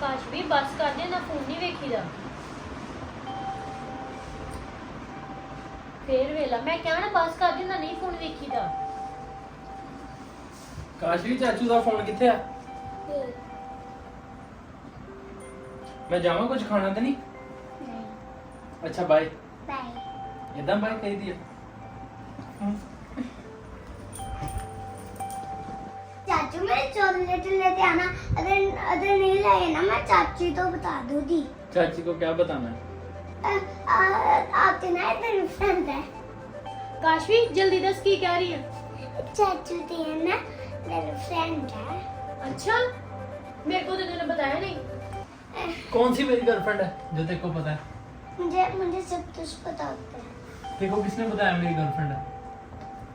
ਕਾਸ਼ਵੀ ਬਸ ਕਰ ਦੇ ਨਾ ਫੋਨ ਨਹੀਂ ਵੇਖੀਦਾ। ਫੇਰ ਵੇਲਾ ਮੈਂ ਕਿਹਾ ਨਾ ਬਸ ਕਰ ਦੇ ਨਾ ਨਹੀਂ ਫੋਨ ਵੇਖੀਦਾ। ਕਾਸ਼ਵੀ ਚਾਚੂ ਦਾ ਫੋਨ ਕਿੱਥੇ ਆ? ਮੈਂ ਜਾਵਾਂ ਕੁਝ ਖਾਣਾ ਤੇ ਨਹੀਂ? ਅੱਛਾ ਬਾਏ ਬਾਏ ਇਦਾਂ ਬਾਏ ਕਹੀ ਦੀ ਆ। अगर अगर नहीं लाए ना मैं चाची तो बता दूँगी। चाची को क्या बताना है? आपके ना इतने फ्रेंड है। काशवी जल्दी दस की कह रही है। चाचू तो है ना मेरे फ्रेंड है। अच्छा मेरे को तो तूने बताया नहीं। कौन सी मेरी गर्लफ्रेंड है जो तेरे को पता है? मुझे मुझे सब कुछ पता होता है। देखो किसने बताया मेरी गर्लफ्रेंड है?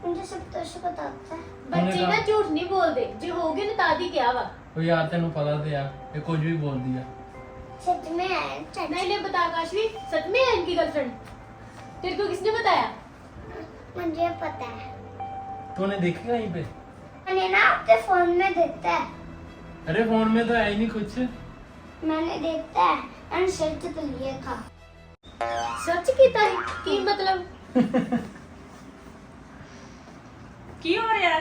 मुझे सब कुछ पता होता है। बच्चे ना झूठ नहीं बोलते। जो होगी ना दादी क्या वा? ਉਹ ਯਾਰ ਤੈਨੂੰ ਪਤਾ ਤੇ ਆ ਇਹ ਕੁਝ ਵੀ ਬੋਲਦੀ ਆ सच में है नहीं चाचू नहीं बता काशवी सच में है इनकी गर्लफ्रेंड तेरे को किसने बताया मुझे पता है तूने देखी कहीं पे मैंने ना आपके फोन में देखता है अरे फोन में तो है ही नहीं कुछ मैंने देखता है मैंने सर्च तो लिए था सच कीता है की मतलब ਕੀ ਹੋ ਰਿਹਾ ਹੈ?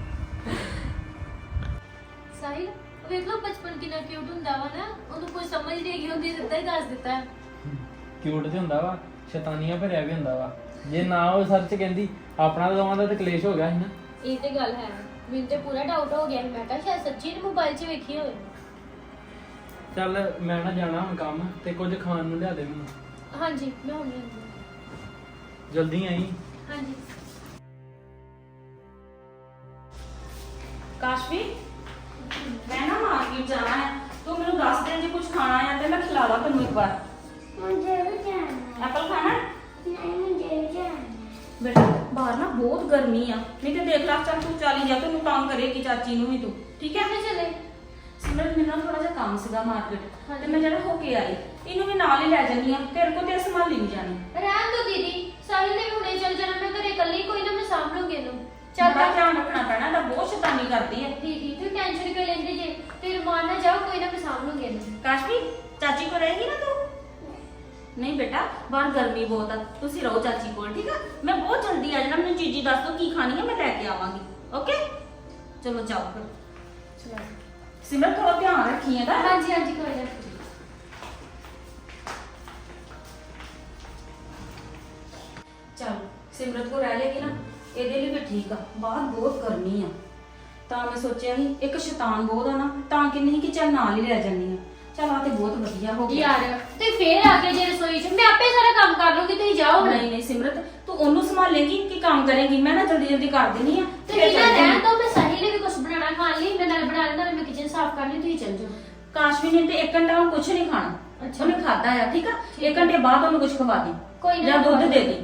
ਵੇਖ ਲਓ ਬਚਪਨ ਕਿੰਨਾ ਕਿਊਟ ਹੁੰਦਾ ਵਾ ਨਾ ਉਹਨੂੰ ਕੋਈ ਸਮਝ ਨਹੀਂ ਹੈਗੀ ਹੁੰਦੀ ਸਿੱਧਾ ਹੀ ਦੱਸ ਦਿੱਤਾ। ਕਿਊਟ ਤੇ ਹੁੰਦਾ ਵਾ ਸ਼ੈਤਾਨੀਆਂ ਭਰਿਆ ਵੀ ਹੁੰਦਾ ਵਾ। ਜੇ ਨਾ ਉਹ ਸਰਚ ਕਹਿੰਦੀ ਆਪਣਾ ਤਾਂ ਦੋਵਾਂ ਦਾ ਤੇ ਕਲੇਸ਼ ਹੋ ਗਿਆ ਸੀ ਨਾ। ਇਹ ਤੇ ਗੱਲ ਹੈ ਮੈਨੂੰ ਤੇ ਪੂਰਾ ਡਾਊਟ ਹੋ ਗਿਆ ਸੀ ਮੈਂ ਕਿਹਾ ਸ਼ਾਇਦ ਸੱਚੀ ਨੇ ਮੋਬਾਈਲ 'ਚ ਵੇਖੀ ਹੋਵੇ। ਚੱਲ ਮੈਂ ਨਾ ਜਾਣਾ ਹੁਣ ਕੰਮ ਤੇ ਕੁਝ ਖਾਣ ਨੂੰ ਲਿਆ ਦੇ ਮੈਨੂੰ। ਹਾਂਜੀ ਮੈਂ ਹੁਣੇ ਆਉਂਦੀ ਜਲਦੀ ਆਈ? ਹਾਂ। ਹਾਂਜੀ। ਕਾਸ਼ਵੀ? ਮੈਂ ਨਾ ਮਾਰਕੀਟ ਜਾਣਾ ਹੈ ਤੂੰ ਮੈਨੂੰ ਦੱਸ ਦੇ ਜੇ ਕੁਝ ਖਾਣਾ ਹੈ ਤੇ ਮੈਂ ਖਿਲਾਵਾ ਤੈਨੂੰ ਇੱਕ ਵਾਰ। ਬਾਹਰ ਨਾ ਬਹੁਤ ਗਰਮੀ ਆ। ਨਹੀਂ ਤੇ ਦੇਖ ਲੈ ਚੱਲ ਤੂੰ ਚਾਲੀ ਜਾ ਤੈਨੂੰ ਤੰਗ ਕਰੇਗੀ ਚਾਚੀ ਨੂੰ ਵੀ ਤੂੰ ਠੀਕ ਹੈ? ਮੈਂ ਚਲੇ। ਸਿਮਰਨ ਮੈਨੂੰ ਥੋੜਾ ਜਿਹਾ ਕੰਮ ਸੀਗਾ ਮਾਰਕੀਟ ਤੇ ਮੈਂ ਜਿਹੜਾ ਹੋ ਕੇ ਆਈ ਇਹਨੂੰ ਵੀ ਨਾਲ ਹੀ ਲੈ ਜਾਨੀ ਆ ਤੇਰੇ ਕੋਲ ਤੇ ਸੰਭਾਲੀ ਨਹੀਂ ਜਾਣੀ। ਰਹਿਣ ਦੋ ਦੀਦੀ ਸਾਹਿਲ ਨੇ ਹੁਣੇ ਚਲ ਜਾਣਾ ਮੈਂ ਘਰੇ ਇਕੱਲੀ ਕੋਈ ਨਾ ਮੈਂ ਸਾਂਭ ਲੂੰਗੀ ਇਹਨੂੰ। ਚੱਲ ਬੜਾ ਧਿਆਨ ਰੱਖਣਾ ਪੈਣਾ ਤਾਂ ਬਹੁਤ ਸ਼ੈਤਾਨੀ ਕਰਦੀ ਹੈ ਦੀਦੀ ਤੂੰ ਟੈਨਸ਼ਨ ਕਿਉਂ ਲੈਂਦੀ ਜੇ? ਤੇ ਰਮਾਨ ਨਾ ਜਾਓ ਕੋਈ ਨਾ ਮੈਂ ਸਾਂਭ ਲੂੰਗੀ ਇਹਨੂੰ। ਕਾਸ਼ਵੀ ਚਾਚੀ ਕੋ ਰਹੇਗੀ ਨਾ ਤੂੰ? ਨਹੀਂ ਬੇਟਾ ਬਾਹਰ ਗਰਮੀ ਬਹੁਤ ਆ। ਤੁਸੀਂ ਰਹੋ ਚਾਚੀ ਕੋਲ ਠੀਕ ਆ? ਮੈਂ ਬਹੁਤ ਜਲਦੀ ਆ ਜਾਣਾ ਮੈਨੂੰ ਚੀਜ਼ੀ ਦੱਸ ਦੋ ਕੀ ਖਾਣੀ ਹੈ ਮੈਂ ਲੈ ਕੇ ਆਵਾਂਗੀ। ਓਕੇ? ਚਲੋ ਜਾਓ ਫਿਰ। ਚਲੋ। ਸਿਮਰਨ ਥੋੜਾ ਧਿਆਨ ਰੱਖੀ ਇਹਦਾ ਹਾਂਜੀ ਹਾਂਜੀ ਕੋਈ ਨਾ। ਚਲ ਸਿਮਰਤ ਕੋ ਰਹਿ ਲੇਗੀ ਨਾ। ਇਹਦੇ ਲਈ ਵੀ ਠੀਕ ਆ ਬਾਹਰ ਬਹੁਤ ਗਰਮੀ ਆ। ਤਾਂ ਮੈਂ ਸੋਚਿਆ ਸੀ ਇੱਕ ਸ਼ੈਤਾਨ ਬਹੁਤ ਆ ਨਾ ਤਾਂ ਕਿ ਨਹੀਂ ਕਿ ਚੱਲ ਨਾਲ ਹੀ ਲੈ ਜਾਂਦੀ ਆ। ਚਲ ਆ ਤੇ ਬਹੁਤ ਵਧੀਆ ਹੋ ਗਿਆ। ਯਾਰ ਤੇ ਫੇਰ ਆ ਕੇ ਜੇ ਰਸੋਈ 'ਚ ਮੈਂ ਆਪੇ ਸਾਰਾ ਕੰਮ ਕਰ ਲੂੰਗੀ ਤੁਸੀਂ ਜਾਓ ਹੁਣ। ਨਹੀਂ ਨਹੀਂ ਸਿਮਰਤ ਤੂੰ ਉਹਨੂੰ ਸੰਭਾਲੇਗੀ ਕਿ ਕੰਮ ਕਰੇਗੀ ਮੈਂ ਨਾ ਜਲਦੀ ਜਲਦੀ ਕਰ ਦੇਣੀ ਆ ਤੇ ਫਿਰ ਇਹਨਾਂ ਚੱਲ ਰਹਿਣ। ਤੋਂ ਮੈਂ ਸਾਹਿਲ ਨੇ ਵੀ ਕੁਝ ਬਣਾਉਣਾ ਖਾਣ ਲਈ ਮੈਂ ਨਾਲ ਬਣਾ ਲੈਂਦਾ ਮੈਂ ਕਿਚਨ ਸਾਫ਼ ਕਰ ਲਈ ਤੁਸੀਂ ਚੱਲ ਜਾਓ। ਕਾਸ਼ਵੀ ਨੇ ਤੇ ਇੱਕ ਘੰਟਾ ਹੁਣ ਕੁਝ ਨਹੀਂ ਖਾਣਾ। ਅੱਛਾ। ਉਹਨੇ ਖਾਦਾ ਆ ਠੀਕ ਆ? ਇੱਕ। ਘੰਟੇ ਬਾਅਦ ਉਹਨੂੰ ਕੁਝ ਖਵਾ ਦੇ। ਕੋਈ ਨਾ ਜਾਂ ਦੁੱਧ ਦੇ ਦੇ।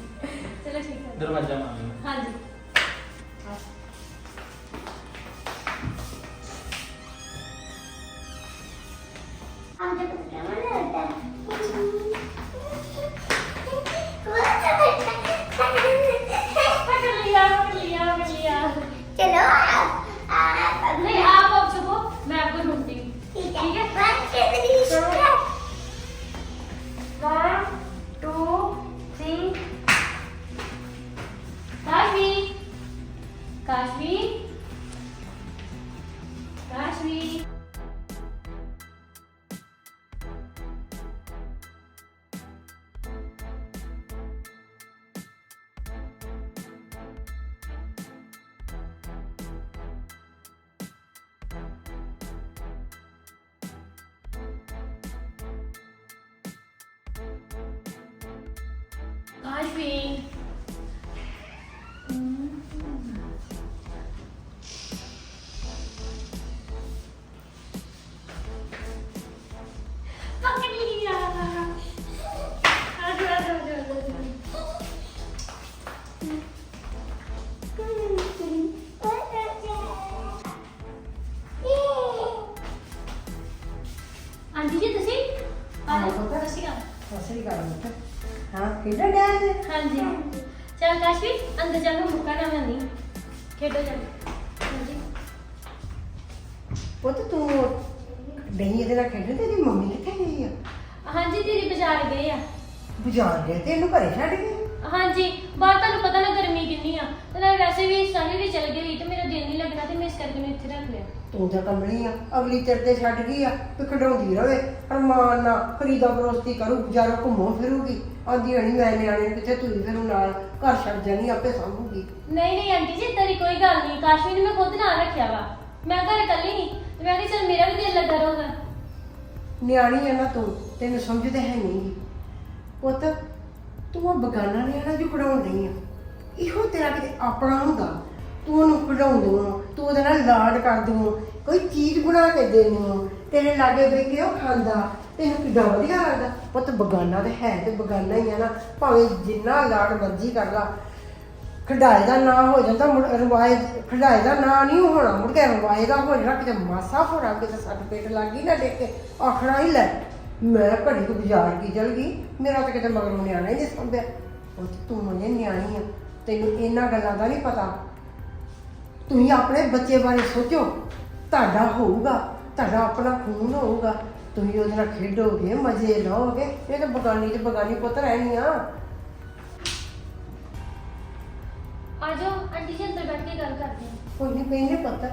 ਦਰਵਾਜ਼ਾ ਮਾਰੋ ਹਾਂਜੀ। ਅੰਦਰ ਕਿਹਾ ਕਰਕੇ ਮੈਂ ਇੱਥੇ ਰੱਖ ਲਿਆ। ਤੂੰ ਤਾਂ ਕਮਲੀ ਆ ਅਗਲੀ ਤੇਰੇ ਤੇ ਛੱਡ ਗਈ ਆ ਤੇ ਖਡਾਉਂਦੀ ਰਵੇ ਅਰਮਾਨ ਨਾ ਖਰੀਦਾ ਬਰੋਸਤੀ ਕਰੂ ਬਾਜ਼ਾਰੋਂ ਘੁੰਮੋ ਫਿਰੂਗੀ। ਆਂਦੀ ਹਣੀ ਮੈਂ ਨਿਆਣੇ ਨੂੰ ਕਿੱਥੇ ਤੂੰ ਫਿਰੂ ਨਾਲ ਘਰ ਛੱਡ ਜਾਣੀ ਆਪੇ ਸੰਭੂਗੀ। ਨਹੀਂ ਨਹੀਂ ਆਂਟੀ ਜੀ ਦੀ ਕੋਈ ਗੱਲ ਨਹੀਂ ਕਾਸ਼ਮੀ ਨੇ ਮੈਂ ਖੁਦ ਨਾਲ ਰੱਖਿਆ ਵਾ। ਮੈਂ ਘਰ ਇਕੱਲੀ ਨਹੀਂ ਤੇ ਮੈਂ ਕਿਹਾ ਚਲ ਮੇਰਾ ਵੀ ਦਿਲ ਲੱਗਾ ਰਹੂਗਾ। ਨਿਆਣੀ ਆ ਨਾ ਤੂੰ ਤੈਨੂੰ ਸਮਝਦੇ ਹੈ ਨਹੀਂ। ਪੁੱਤ ਤੂੰ ਉਹ ਬਗਾਨਾ ਨਿਆਣਾ ਜੋ ਨਹੀਂ ਆ। ਇਹੋ ਤੇਰਾ ਕਿਤੇ ਆਪਣਾ ਹੁੰਦਾ। ਤੂੰ ਉਹਨੂੰ ਖਡਾਉਂਦੂ ਤੂੰ ਉਹਦੇ ਨਾਲ ਲਾਡ ਕਰ ਕਰਦੂ ਕੋਈ ਚੀਜ਼ ਬਣਾ ਕੇ ਦੇਣੀ ਤੇਰੇ ਲਾਗੇ ਬੈ ਕੇ ਉਹ ਖਾਂਦਾ। ਤੈਨੂੰ ਕਿੱਦਾਂ ਵਧੀਆ ਲੱਗਦਾ। ਪੁੱਤ ਬਗਾਨਾ ਤੇ ਹੈ ਤੇ ਬਗਾਨਾ ਹੀ ਆ ਨਾ। ਭਾਵੇਂ ਜਿੰਨਾ ਲਾਡ ਮਰਜ਼ੀ ਕਰ ਲਾ। ਖਡਾਏ ਦਾ ਨਾਂ ਹੋ ਜਾਂਦਾ ਮੁੜ ਰਵਾਇ ਖਡਾਏ ਦਾ ਨਾਂ ਨਹੀਂ ਹੋਣਾ। ਮੁੜ ਕੇ ਰਵਾਇ ਦਾ ਹੋ ਜਾਣਾ, ਕਿਤੇ ਮਾਸਾ ਹੋਣਾ, ਕਿਤੇ ਸੱਟ ਪੇਟ ਲੱਗ ਗਈ ਨਾ ਦੇਖ ਕੇ। ਆਖਣਾ ਹੀ ਲੈ, ਮੈਂ ਘੜੀ ਤੋਂ ਬਾਜ਼ਾਰ ਕੀ ਚਲ ਗਈ। ਮੇਰਾ ਤਾਂ ਕਿਤੇ ਮਗਰੋਂ ਨਿਆਣਾ ਹੀ ਨਹੀਂ ਸੰਭਿਆ ਉਹ ਤੂੰ ਮਨੇ ਨਿਆਣੀ ਆ। ਤੈਨੂੰ ਇਹਨਾਂ ਗੱਲਾਂ ਦਾ ਨਹੀਂ ਪਤਾ। ਤੁਸੀਂ ਆਪਣੇ ਬੱਚੇ ਬਾਰੇ ਸੋਚੋ। ਤੁਹਾਡਾ ਹੋਊਗਾ ਤੁਹਾਡਾ ਆਪਣਾ ਖੂਨ ਹੋਊਗਾ। ਤੁਸੀਂ ਉਹਦੇ ਨਾਲ ਖੇਡੋਗੇ ਮਜ਼ੇ ਲਓਗੇ। ਇਹ ਤਾਂ ਬਗਾਨੀ ਤੇ ਬਗਾਨੀ ਪੁੱਤ ਰਹਿਣੀ ਆ। ਆਜੋ ਆਂਟੀ ਜੀ ਅੰਦਰ ਬੈਠ ਕੇ ਗੱਲ ਕਰਦੇ ਹਾਂ ਕੋਈ ਨਹੀਂ ਪੈਨੇ ਪਤਾ।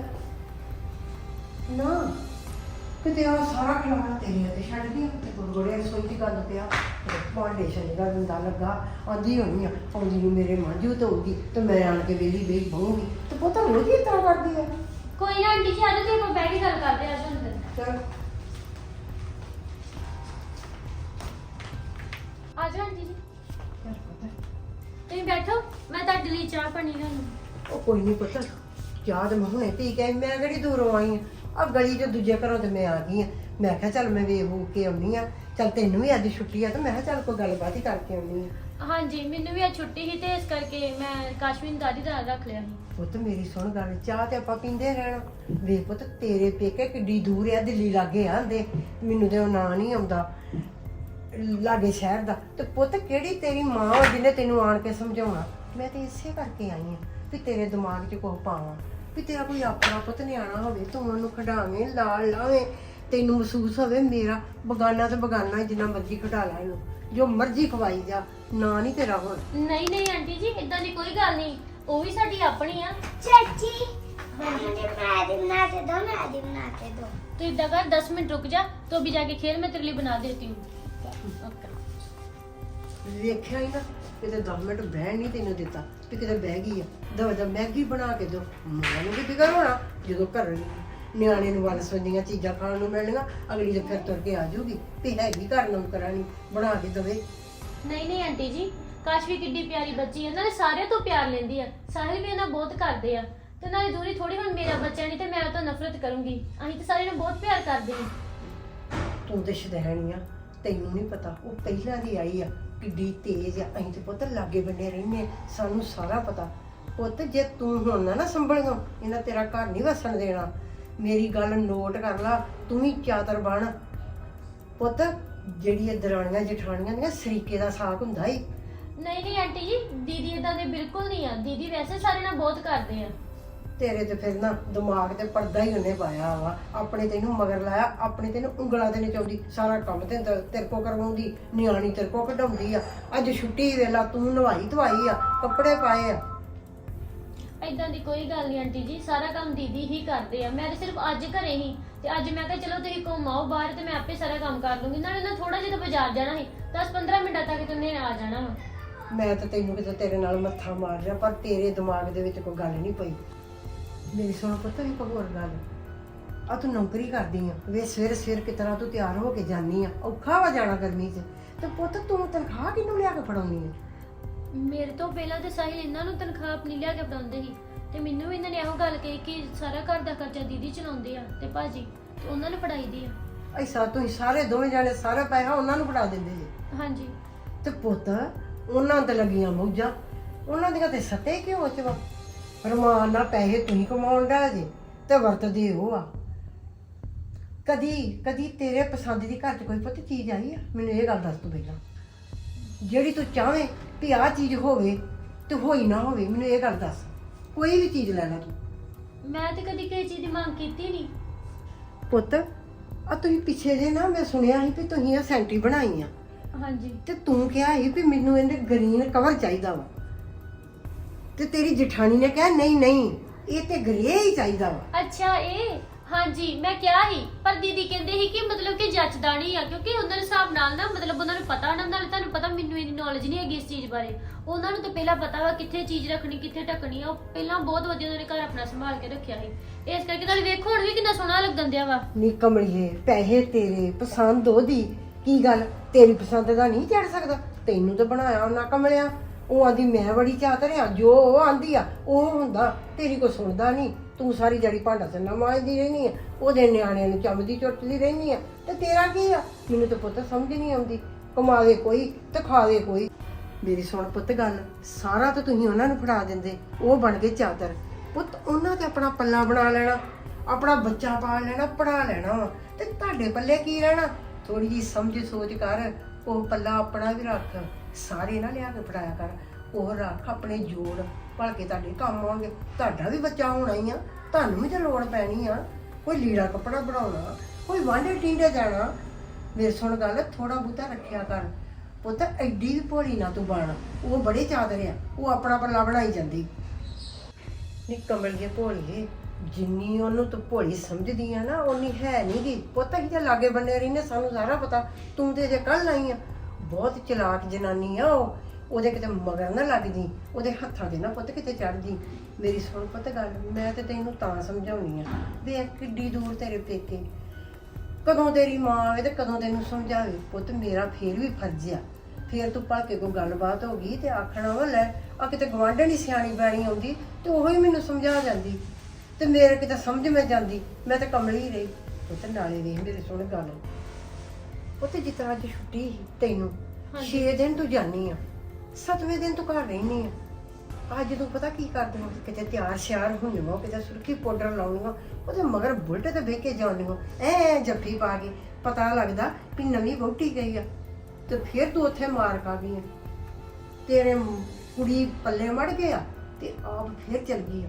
ਨਾ। ਕਿਤੇ ਆ ਸਾਰਾ ਖਿਲਾਰਾ ਤੇਰੇ ਤੇ ਛੱਡ ਗਿਆ ਤੇ ਗੁਰਗੁੜੇ ਰਸੋਈ ਦੀ ਗੱਲ ਪਿਆ ਤੇ ਭਾਂਡੇ ਸ਼ਨੀਦਾ ਦਿੰਦਾ ਲੱਗਾ ਆਂਦੀ ਹੋਣੀ ਆ ਆਉਂਦੀ ਨੂੰ ਮੇਰੇ ਮਾਂਜੂ ਧੋਊਗੀ ਤੇ ਮੈਂ ਆਣ ਕੇ ਵੇਲੀ ਵੇਖ ਬਹੂੰਗੀ ਤੇ ਪੁੱਤ ਰੋਜ਼ ਹੀ ਤਰ੍ਹਾਂ ਕਰਦੀ ਆ। ਕੋਈ ਨਾ ਆਂਟੀ ਜੀ ਆਜੋ ਤੇ ਆਪਾਂ ਬੈਠ ਕੇ ਗੱਲ ਕਰਦੇ ਹਾਂ ਆਜੋ ਅੰਦਰ। ਚੱਲ। ਆਜੋ ਆਂਟੀ ਜੀ। ਚੱਲ ਪੁੱਤ। ਤੁਸੀਂ ਬੈਠੋ ਮੈਂ ਤੁਹਾਡੇ ਲਈ ਚਾਹ ਪਾਣੀ ਲਿਆਉਣੀ ਉਹ ਕੋਈ ਨਹੀਂ ਪੁੱਤ ਚਾਹ ਤੇ ਮੈਂ ਹੁਣੇ ਪੀ ਕੇ ਆਈ, ਮੈਂ ਕਿਹੜੀ ਦੂਰੋਂ ਆਈ ਆ? ਆ ਗਲੀ ਚ ਦੂਜੇ ਘਰੋਂ ਤੇ ਮੈਂ ਆ ਗਈ ਆ ਮੈਂ ਕਿਹਾ ਚੱਲ ਮੈਂ ਵੇਖ ਵੂਖ ਕੇ ਆਉਣੀ ਆ। ਚੱਲ ਤੈਨੂੰ ਵੀ ਅੱਜ ਛੁੱਟੀ ਆ ਤੇ ਮੈਂ ਕਿਹਾ ਚੱਲ ਕੋਈ ਗੱਲਬਾਤ ਹੀ ਕਰਕੇ ਆਉਣੀ ਆ। ਹਾਂਜੀ ਮੈਨੂੰ ਵੀ ਅੱਜ ਛੁੱਟੀ ਸੀ ਤੇ ਇਸ ਕਰਕੇ ਮੈਂ ਕਾਸ਼ਮੀਰ ਨੂੰ ਦਾਦੀ ਦਾ ਰੱਖ ਲਿਆ ਸੀ। ਪੁੱਤ ਮੇਰੀ ਸੁਣ ਗੱਲ ਚਾਹ ਤੇ ਆਪਾਂ ਪੀਂਦੇ ਰਹਿਣਾ। ਵੇਖ ਪੁੱਤ ਤੇਰੇ ਪੇਕੇ ਕਿੱਡੀ ਦੂਰ ਆ ਦਿੱਲੀ ਲਾਗੇ ਆਂਦੇ। ਮੈਨੂੰ ਤੇ ਉਹ ਨਾਂ ਨਹੀਂ ਆਉਂਦਾ ਲਾਗੇ ਸ਼ਹਿਰ ਦਾ। ਤੇ ਪੁੱਤ ਕਿਹੜੀ ਤੇਰੀ ਮਾਂ ਵਾ ਜਿਹਨੇ ਤੈਨੂੰ ਆਣ ਕੇ ਸਮਝਾਉਣਾ? ਮੈਂ ਤੇ ਇਸੇ ਕਰਕੇ ਆਈ ਆ ਵੀ ਤੇਰੇ ਦਿਮਾਗ 'ਚ ਕੁਝ ਪਾਵਾਂ। ਵੀ ਤੇਰਾ ਕੋਈ ਆਪਣਾ ਪੁੱਤ ਨਿਆਣਾ ਹੋਵੇ ਤੂੰ ਉਹਨੂੰ ਖਡਾਵੇਂ ਲਾਲ ਲਾਵੇਂ ਤੈਨੂੰ ਮਹਿਸੂਸ ਹੋਵੇ ਮੇਰਾ ਬਗਾਨਾ ਤੇ ਬਗਾਨਾ ਜਿੰਨਾ ਮਰਜ਼ੀ ਖਡਾ ਲੈ ਇਹਨੂੰ ਜੋ ਮਰਜ਼ੀ ਖਵਾਈ ਜਾ ਨਾ ਨਹੀਂ ਤੇਰਾ ਹੁਣ। ਨਹੀਂ ਨਹੀਂ ਆਂਟੀ ਜੀ ਇਦਾਂ ਦੀ ਕੋਈ ਗੱਲ ਨਹੀਂ ਉਹ ਵੀ ਸਾਡੀ ਆਪਣੀ ਆ। ਚਾਚੀ ਹਾਂਜੀ ਤੂੰ ਇਦਾਂ ਕਰ 10 ਮਿੰਟ ਰੁਕ ਜਾ ਤੋ ਵੀ ਜਾ ਕੇ ਖੇਲ ਮੈਂ ਤੇਰੇ ਲਈ ਬਣਾ ਦੇਤੀ ਹੂੰ। ਵੇਖਿਆ ਹੀ ਨਾ। ਕਿਤੇ 10 ਮਿੰਟ ਬਹਿਣ ਨਹੀਂ ਤੈਨੂੰ ਦਿੱਤਾ ਤੇ ਕਿਤੇ ਬਹਿ ਗਈ ਆ। ਦਵਾ ਦਾ ਮੈਗੀ ਬਣਾ ਕੇ ਦੋ ਮਾਂ ਨੂੰ ਵੀ ਫਿਕਰ ਹੋਣਾ ਜਦੋਂ ਘਰ ਨਿਆਣੇ ਨੂੰ ਵੱਲ ਸੁਣੀਆਂ ਚੀਜ਼ਾਂ ਖਾਣ ਨੂੰ ਮਿਲਣੀਆਂ ਅਗਲੀ ਜੇ ਫਿਰ ਤੁਰ ਕੇ ਆ ਜਾਊਗੀ ਤੇ ਹੈਗੀ ਘਰ ਨੂੰ ਕਰਾਣੀ ਬਣਾ ਕੇ ਦਵੇ। ਨਹੀਂ ਨਹੀਂ ਆਂਟੀ ਜੀ ਕਾਸ਼ ਵੀ ਕਿੱਡੀ ਪਿਆਰੀ ਬੱਚੀ ਹੈ ਨਾਲੇ ਸਾਰਿਆਂ ਤੋਂ ਪਿਆਰ ਲੈਂਦੀ ਆ ਸਾਹਿਲ ਵੀ ਇਹਨਾਂ ਬਹੁਤ ਕਰਦੇ ਆ। ਤੇ ਨਾਲੇ ਦੂਰੀ ਥੋੜੀ ਹੁਣ ਮੇਰਾ ਬੱਚਾ ਨਹੀਂ ਤੇ ਮੈਂ ਉਹ ਤੋਂ ਨਫ਼ਰਤ ਕਰੂੰਗੀ। ਅਸੀਂ ਤੇ ਸਾਰਿਆਂ ਨੂੰ ਬਹੁਤ ਪਿਆਰ ਕਰਦੇ ਹਾਂ ਤੂੰ ਤੇ ਸ਼ਦੈਣੀ ਆ ਤੈਨੂੰ ਨਹੀਂ ਪਤਾ ਉਹ ਪਹਿਲਾਂ ਦੀ ਆਈ ਆ। ਕਿੱਡੀ ਤੇਜ਼ ਆ, ਅਸੀਂ ਤੇ ਪੁੱਤ ਲਾਗੇ ਬੰਨੇ ਰਹਿੰਦੇ ਸਾਨੂੰ ਸਾਰਾ ਪਤਾ। ਪੁੱਤ, ਜੇ ਤੂੰ ਹੁਣ ਨਾ ਨਾ ਸੰਭਲਿਓ ਇਹਨਾਂ ਤੇਰਾ ਘਰ ਨਹੀਂ ਵਸਣ ਦੇਣਾ। ਮੇਰੀ ਗੱਲ ਨੋਟ ਕਰ ਲਾ, ਤੂੰ ਵੀ ਚਾਤਰ ਬਣ। ਪੁੱਤ ਜਿਹੜੀ ਇਹ ਦਰਾਣੀਆਂ ਜਠਾਣੀਆਂ ਦੀਆਂ ਸਰੀਕੇ ਦਾ ਸਾਕ ਹੁੰਦਾ ਈ। ਨਹੀਂ ਨਹੀਂ ਆਂਟੀ ਜੀ, ਦੀਦੀ ਇਦਾਂ ਦੇ ਬਿਲਕੁਲ ਨਹੀਂ ਆ। ਦੀਦੀ ਵੈਸੇ ਸਾਰੇ ਨਾਲ ਬਹੁਤ ਕਰਦੇ ਆ। ਤੇਰੇ ਤੇ ਫਿਰ ਨਾ ਦਿਮਾਗ ਤੇ ਪਰਦਾ ਹੀ ਉਹਨੇ ਪਾਇਆ ਵਾ। ਆਪਣੇ ਤੈਨੂੰ ਮਗਰ ਲਾਇਆ ਆਪਣੇ ਤੈਨੂੰ ਉਂਗਲਾਂ ਤੇ ਨਚਾਉਂਦੀ। ਸਾਰਾ ਕੰਮ ਤੇ ਤੇਰੇ ਕੋ ਕਰਵਾਉਂਦੀ ਨਿਆਣੀ ਤੇਰੇ ਕੋ ਕਢਾਉਂਦੀ ਆ। ਅੱਜ ਛੁੱਟੀ ਵੇਲਾ ਤੂੰ ਨਵਾਈ ਧਵਾਈ ਆ ਕੱਪੜੇ ਪਾਏ ਆ। ਇਦਾਂ ਦੀ ਕੋਈ ਗੱਲ ਨਹੀਂ ਆਂਟੀ ਜੀ ਸਾਰਾ ਕੰਮ ਦੀਦੀ ਹੀ ਕਰਦੇ ਆ। ਮੈਂ ਤਾਂ ਸਿਰਫ ਅੱਜ ਘਰੇ ਹੀ। ਤੇ ਅੱਜ ਮੈਂ ਕਿਹਾ ਚਲੋ ਤੁਸੀਂ ਘੁੰਮ ਆਓ ਬਾਹਰ ਤੇ ਮੈਂ ਆਪੇ ਸਾਰਾ ਕੰਮ ਕਰ ਲੂੰਗੀ। ਨਾਲੇ ਨਾ ਥੋੜਾ ਜਿਹਾ ਤਾਂ ਬਾਜ਼ਾਰ ਜਾਣਾ ਸੀ। 10-15 ਮਿੰਟਾਂ ਤੱਕ ਤੁੰਨੇ ਆ ਜਾਣਾ ਵਾ। ਮੈਂ ਤਾਂ ਤੈਨੂੰ ਕਿਤੇ ਤੇਰੇ ਨਾਲ ਮੱਥਾ ਮਾਰ ਰਿਹਾ ਪਰ ਤੇਰੇ ਦਿਮਾਗ ਦੇ ਵਿੱਚ ਕੋਈ ਗੱਲ ਨਹੀਂ ਪਈ। ਮੇਰੀ ਸੁਣ ਪੁੱਤ ਇੱਕ ਹੋਰ ਗੱਲ। ਆ ਤੂੰ ਨੌਕਰੀ ਕਰਦੀ ਆ ਵੇ ਸਵੇਰ ਸਵੇਰ ਕਿ ਤਰ੍ਹਾਂ ਤੂੰ ਤਿਆਰ ਹੋ ਕੇ ਜਾਨੀ ਆ? ਔਖਾ ਵਾ ਜਾਣਾ ਗਰਮੀ 'ਚ। ਤੇ ਪੁੱਤ ਤੂੰ ਤਨਖਾਹ ਕਿਹਨੂੰ ਲਿਆ ਕੇ ਫੜਾਉਣੀ ਆ? ਮੇਰੇ ਤੋਂ ਪਹਿਲਾਂ ਤੇ ਸਾਹਿਲ ਇਹਨਾਂ ਨੂੰ ਤਨਖਾਹ ਆਪਣੀ ਲਿਆ ਕੇ ਫੜਾਉਂਦੇ ਸੀ। ਤੇ ਮੈਨੂੰ ਵੀ ਇਹਨਾਂ ਨੇ ਇਹੋ ਗੱਲ ਕਹੀ ਕਿ ਸਾਰਾ ਘਰ ਦਾ ਖਰਚਾ ਦੀਦੀ ਚਲਾਉਂਦੇ ਆ ਤੇ ਭਾਜੀ ਤੇ ਉਹਨਾਂ ਨੂੰ ਫੜਾਈ ਦੀ ਆ। ਐਸਾ ਤੁਸੀਂ ਸਾਰੇ ਦੋਵੇਂ ਜਾਣੇ ਸਾਰਾ ਪੈਸਾ ਉਹਨਾਂ ਨੂੰ ਫੜਾ ਦਿੰਦੇ ਜੀ। ਹਾਂਜੀ। ਤੇ ਪੁੱਤ ਉਹਨਾਂ ਤੇ ਲੱਗੀਆਂ ਮੌਜਾਂ। ਉਹਨਾਂ ਦੀਆਂ ਤੇ ਸੱਤੇ ਕਿਉਂ ਚ ਵਾ? ਰਮਾਨ ਨਾਲ ਪੈਸੇ ਤੁਸੀਂ ਕਮਾਉਣ ਦਾ ਜੀ ਤੇ ਵਰਤਦੇ ਉਹ ਆ। ਕਦੀ ਕਦੀ ਤੇਰੇ ਪਸੰਦ ਦੀ ਘਰ 'ਚ ਕੋਈ ਪੁੱਤ ਚੀਜ਼ ਆਈ ਆ? ਮੈਨੂੰ ਇਹ ਗੱਲ ਦੱਸ ਤੂੰ ਪਹਿਲਾਂ। ਜਿਹੜੀ ਤੂੰ ਚਾਹਵੇਂ ਵੀ ਆਹ ਚੀਜ਼ ਹੋਵੇ ਤੇ ਹੋਈ ਨਾ ਹੋਵੇ ਮੈਨੂੰ ਇਹ ਗੱਲ ਦੱਸ। ਕੋਈ ਵੀ ਚੀਜ਼ ਲੈ ਲੈ ਤੂੰ। ਮੈਂ ਤੇ ਕਦੀ ਕਿਸੇ ਚੀਜ਼ ਦੀ ਮੰਗ ਕੀਤੀ ਨਹੀਂ ਪੁੱਤ ਆ ਤੁਸੀਂ ਪਿੱਛੇ ਜੇ ਨਾ ਮੈਂ ਸੁਣਿਆ ਸੀ ਵੀ ਤੁਸੀਂ ਇਹ ਸੈਂਟਰੀ ਬਣਾਈ ਆ। ਹਾਂਜੀ। ਤੇ ਤੂੰ ਕਿਹਾ ਸੀ ਵੀ ਮੈਨੂੰ ਇਹਦੇ ਗ੍ਰੀਨ ਕਵਰ ਚਾਹੀਦਾ ਵਾ। ਤੇ ਤੇਰੀ ਜਠਾਣੀ ਨੇ ਕਿਹਾ ਨਹੀਂ ਨਹੀਂ ਇਹ ਤੇ ਗ੍ਰੇ ਹੀ ਚਾਹੀਦਾ ਵਾ। ਅੱਛਾ ਇਹ? ਹਾਂਜੀ ਮੈਂ ਕਿਹਾ ਸੀ ਪਰ ਦੀਦੀ ਕਹਿੰਦੇ ਸੀ ਕਿ ਮਤਲਬ ਕਿ ਜੱਚਦਾ ਨਹੀਂ ਆ ਕਿਉਂਕਿ ਉਹਨਾਂ ਦੇ ਹਿਸਾਬ ਨਾਲ ਨਾ ਮਤਲਬ ਉਹਨਾਂ ਨੂੰ ਪਤਾ ਨਾ ਨਾਲ ਤੁਹਾਨੂੰ ਪਤਾ ਮੈਨੂੰ ਇਹਦੀ ਨੌਲੇਜ ਨਹੀਂ ਹੈਗੀ ਇਸ ਚੀਜ਼ ਬਾਰੇ। ਉਹਨਾਂ ਨੂੰ ਤਾਂ ਪਹਿਲਾਂ ਪਤਾ ਵਾ ਕਿੱਥੇ ਚੀਜ਼ ਰੱਖਣੀ ਕਿੱਥੇ ਢੱਕਣੀ ਆ ਉਹ ਪਹਿਲਾਂ ਬਹੁਤ ਵਧੀਆ ਉਹਨਾਂ ਨੇ ਘਰ ਆਪਣਾ ਸੰਭਾਲ ਕੇ ਰੱਖਿਆ ਸੀ। ਇਸ ਕਰਕੇ ਤੁਹਾਨੂੰ ਵੇਖੋ ਹੁਣ ਵੀ ਕਿੰਨਾ ਸੋਹਣਾ ਲੱਗਣ ਦਿਆ ਵਾ। ਨੀ ਕਮਲੀਏ ਪੈਸੇ ਤੇਰੇ ਪਸੰਦ ਉਹਦੀ। ਕੀ ਗੱਲ? ਤੇਰੀ ਪਸੰਦ ਦਾ ਨਹੀਂ ਚੜ ਸਕਦਾ। ਤੈਨੂੰ ਤਾਂ ਬਣਾਇਆ ਉਹਨਾਂ ਕਮਲਿਆ। ਉਹ ਆਂਦੀ, ਮੈਂ ਬੜੀ ਚਾਤਰ ਆ ਜੋ ਉਹ ਆਂਦੀ ਆ, ਉਹ ਹੁੰਦਾ, ਤੇਰੀ ਕੋ ਸੁਣਦਾ ਨਹੀਂ। ਤੂੰ ਸਾਰੀ ਜੜੀ ਭਾਂਡਾ ਸੰਨਾ ਮਾਂਜਦੀ ਰਹਿਨੀ ਆ, ਉਹਦੇ ਨਿਆਣਿਆਂ ਨੂੰ ਚਮਦੀ ਚੁੱਟਦੀ ਰਹਿਨੀ ਆ। ਤੇ ਤੇਰਾ ਕੀ ਆ? ਮੈਨੂੰ ਤਾਂ ਪੁੱਤ ਸਮਝ ਨਹੀਂ ਆਉਂਦੀ। ਕਮਾਵੇ ਕੋਈ, ਤੇ ਖਾਵੇ ਕੋਈ। ਮੇਰੀ ਸੁਣ ਪੁੱਤ ਗੱਲ, ਸਾਰਾ ਤਾਂ ਤੁਸੀਂ ਉਹਨਾਂ ਨੂੰ ਫੜਾ ਦਿੰਦੇ, ਉਹ ਬਣ ਗਏ ਚਾਦਰ ਪੁੱਤ, ਉਹਨਾਂ ਤੇ ਆਪਣਾ ਪੱਲਾ ਬਣਾ ਲੈਣਾ, ਆਪਣਾ ਬੱਚਾ ਪਾਲ ਲੈਣਾ ਪੜਾ ਲੈਣਾ। ਵਾ। ਤੇ ਤੁਹਾਡੇ ਪੱਲੇ ਕੀ ਰਹਿਣਾ? ਥੋੜੀ ਜੀ ਸਮਝ ਸੋਚ ਕਰ, ਉਹ ਪੱਲਾ ਆਪਣਾ ਵੀ ਰੱਖ। ਸਾਰੇ ਨਾ ਲਿਆ ਕੇ ਫੜਾਇਆ ਕਰ। ਉਹ ਰੱਖ ਆਪਣੇ ਜੋੜ, ਭਲਕੇ ਤੁਹਾਡੇ ਕੰਮ ਆਉਣਗੇ। ਤੁਹਾਡਾ ਵੀ ਬੱਚਾ ਹੋਣਾ ਹੀ ਆ। ਤੁਹਾਨੂੰ ਵੀ ਤਾਂ ਲੋੜ ਪੈਣੀ ਆ। ਕੋਈ ਲੀੜਾ ਕੱਪੜਾ ਬਣਾਉਣਾ, ਕੋਈ ਵਾਂਡੇ ਟਿੰਡੇ ਜਾਣਾ। ਮੇਰੇ ਸੁਣ ਗੱਲ ਥੋੜਾ ਬਹੁਤਾ ਰੱਖਿਆ ਕਰ। ਪੁੱਤ, ਐਡੀ ਵੀ ਭੋਲੀ ਨਾ ਤੂੰ ਬਣ। ਉਹ ਬੜੇ ਚਾਦਰ ਆ। ਉਹ ਆਪਣਾ ਪੱਲਾ ਬਣਾਈ ਜਾਂਦੀ। ਨੀ ਕਮਲ ਕਮਲੀਏ ਭੋਲੀਏ ਜਿੰਨੀ ਉਹਨੂੰ ਤੂੰ ਭੋਲੀ ਸਮਝਦੀ ਆ ਨਾ ਉਨੀ ਹੈ ਨਹੀਂ ਗੀ। ਪੁੱਤ ਹੀ ਤੇ ਲਾਗੇ ਬੰਨੇ ਰਹਿੰਦੇ ਸਾਨੂੰ ਸਾਰਾ ਪਤਾ। ਤੂੰ ਤੇ ਜੇ ਕੱਲ ਆਈ ਆ। ਬਹੁਤ ਚਲਾਕ ਜਨਾਨੀ ਆ ਉਹ। ਉਹਦੇ ਕਿਤੇ ਮਗਰ ਨਾ ਲੱਗਦੀ ਉਹਦੇ ਹੱਥਾਂ 'ਤੇ ਨਾ ਪੁੱਤ ਕਿਤੇ ਚੜਦੀ ਮੇਰੀ ਸੁਣ ਪੁੱਤ ਗੱਲ, ਮੈਂ ਤੇ ਤੈਨੂੰ ਤਾਂ ਸਮਝਾਉਣੀ ਆ। ਵੇਖ ਕਿੱਡੀ ਦੂਰ ਤੇਰੇ ਪੇਕੇ। ਕਦੋਂ ਤੇਰੀ ਮਾਂ ਆਵੇ ਤੇ ਕਦੋਂ ਤੈਨੂੰ ਸਮਝਾਵੇ। ਪੁੱਤ ਮੇਰਾ ਫੇਰ ਵੀ ਫਰਜ਼ ਆ। ਫੇਰ ਤੂੰ ਭਲਕੇ ਕੋਈ ਗੱਲਬਾਤ ਹੋ ਗਈ ਤੇ ਆਖਣਾ ਵਾ, ਲੈ, ਆ ਕਿਤੇ ਗਵਾਂਢਣ ਹੀ ਸਿਆਣੀ ਬੈਣੀ ਆਉਂਦੀ, ਤੇ ਉਹੀ ਮੈਨੂੰ ਸਮਝਾ ਜਾਂਦੀ। ਤੇ ਮੇਰੇ ਕਿਤੇ ਸਮਝ ਮੈਂ ਜਾਂਦੀ, ਮੈਂ ਤਾਂ ਕਮਲੀ ਹੀ ਰਹੀ। ਪੁੱਤ ਨਾਲੇ ਵੇਖ ਮੇਰੇ ਸੁਣ ਗੱਲ। ਪੁੱਤ ਜਿਸ ਤਰ੍ਹਾਂ ਅੱਜ ਛੁੱਟੀ ਸੀ ਤੈਨੂੰ 6 ਦਿਨ ਤੂੰ ਜਾਨੀ ਆ 7ਵੇਂ ਦਿਨ ਤੂੰ ਘਰ ਰਹਿਨੀ ਆ। ਅੱਜ ਤੂੰ ਪਤਾ ਕੀ ਕਰਦੇ ਹੋ ਕਿਤੇ ਤਿਆਰ ਸ਼ਿਆਰ ਹੁੰਨੇ ਹੋ ਕਿਤੇ ਸੁਰਖੀ ਪਾਊਡਰ ਲਾਉਣੀ ਹੋ ਉਹਦੇ ਮਗਰ ਬੁਲਟ ਤੇ ਬਹਿ ਕੇ ਜਾਂਦੀ ਹੋ ਐ ਜੱਫੀ ਪਾ ਕੇ ਪਤਾ ਲੱਗਦਾ ਵੀ ਨਵੀਂ ਵਹੁਟੀ ਗਈ ਆ ਤੇ ਫਿਰ ਤੂੰ ਉੱਥੇ ਮਾਰ ਖਾ ਗਈ ਆ। ਤੇਰੇ ਮ- ਕੁੜੀ ਪੱਲੇ ਮੜ ਗਿਆ ਤੇ ਆਪ ਫਿਰ ਚਲ ਗਈ ਆ।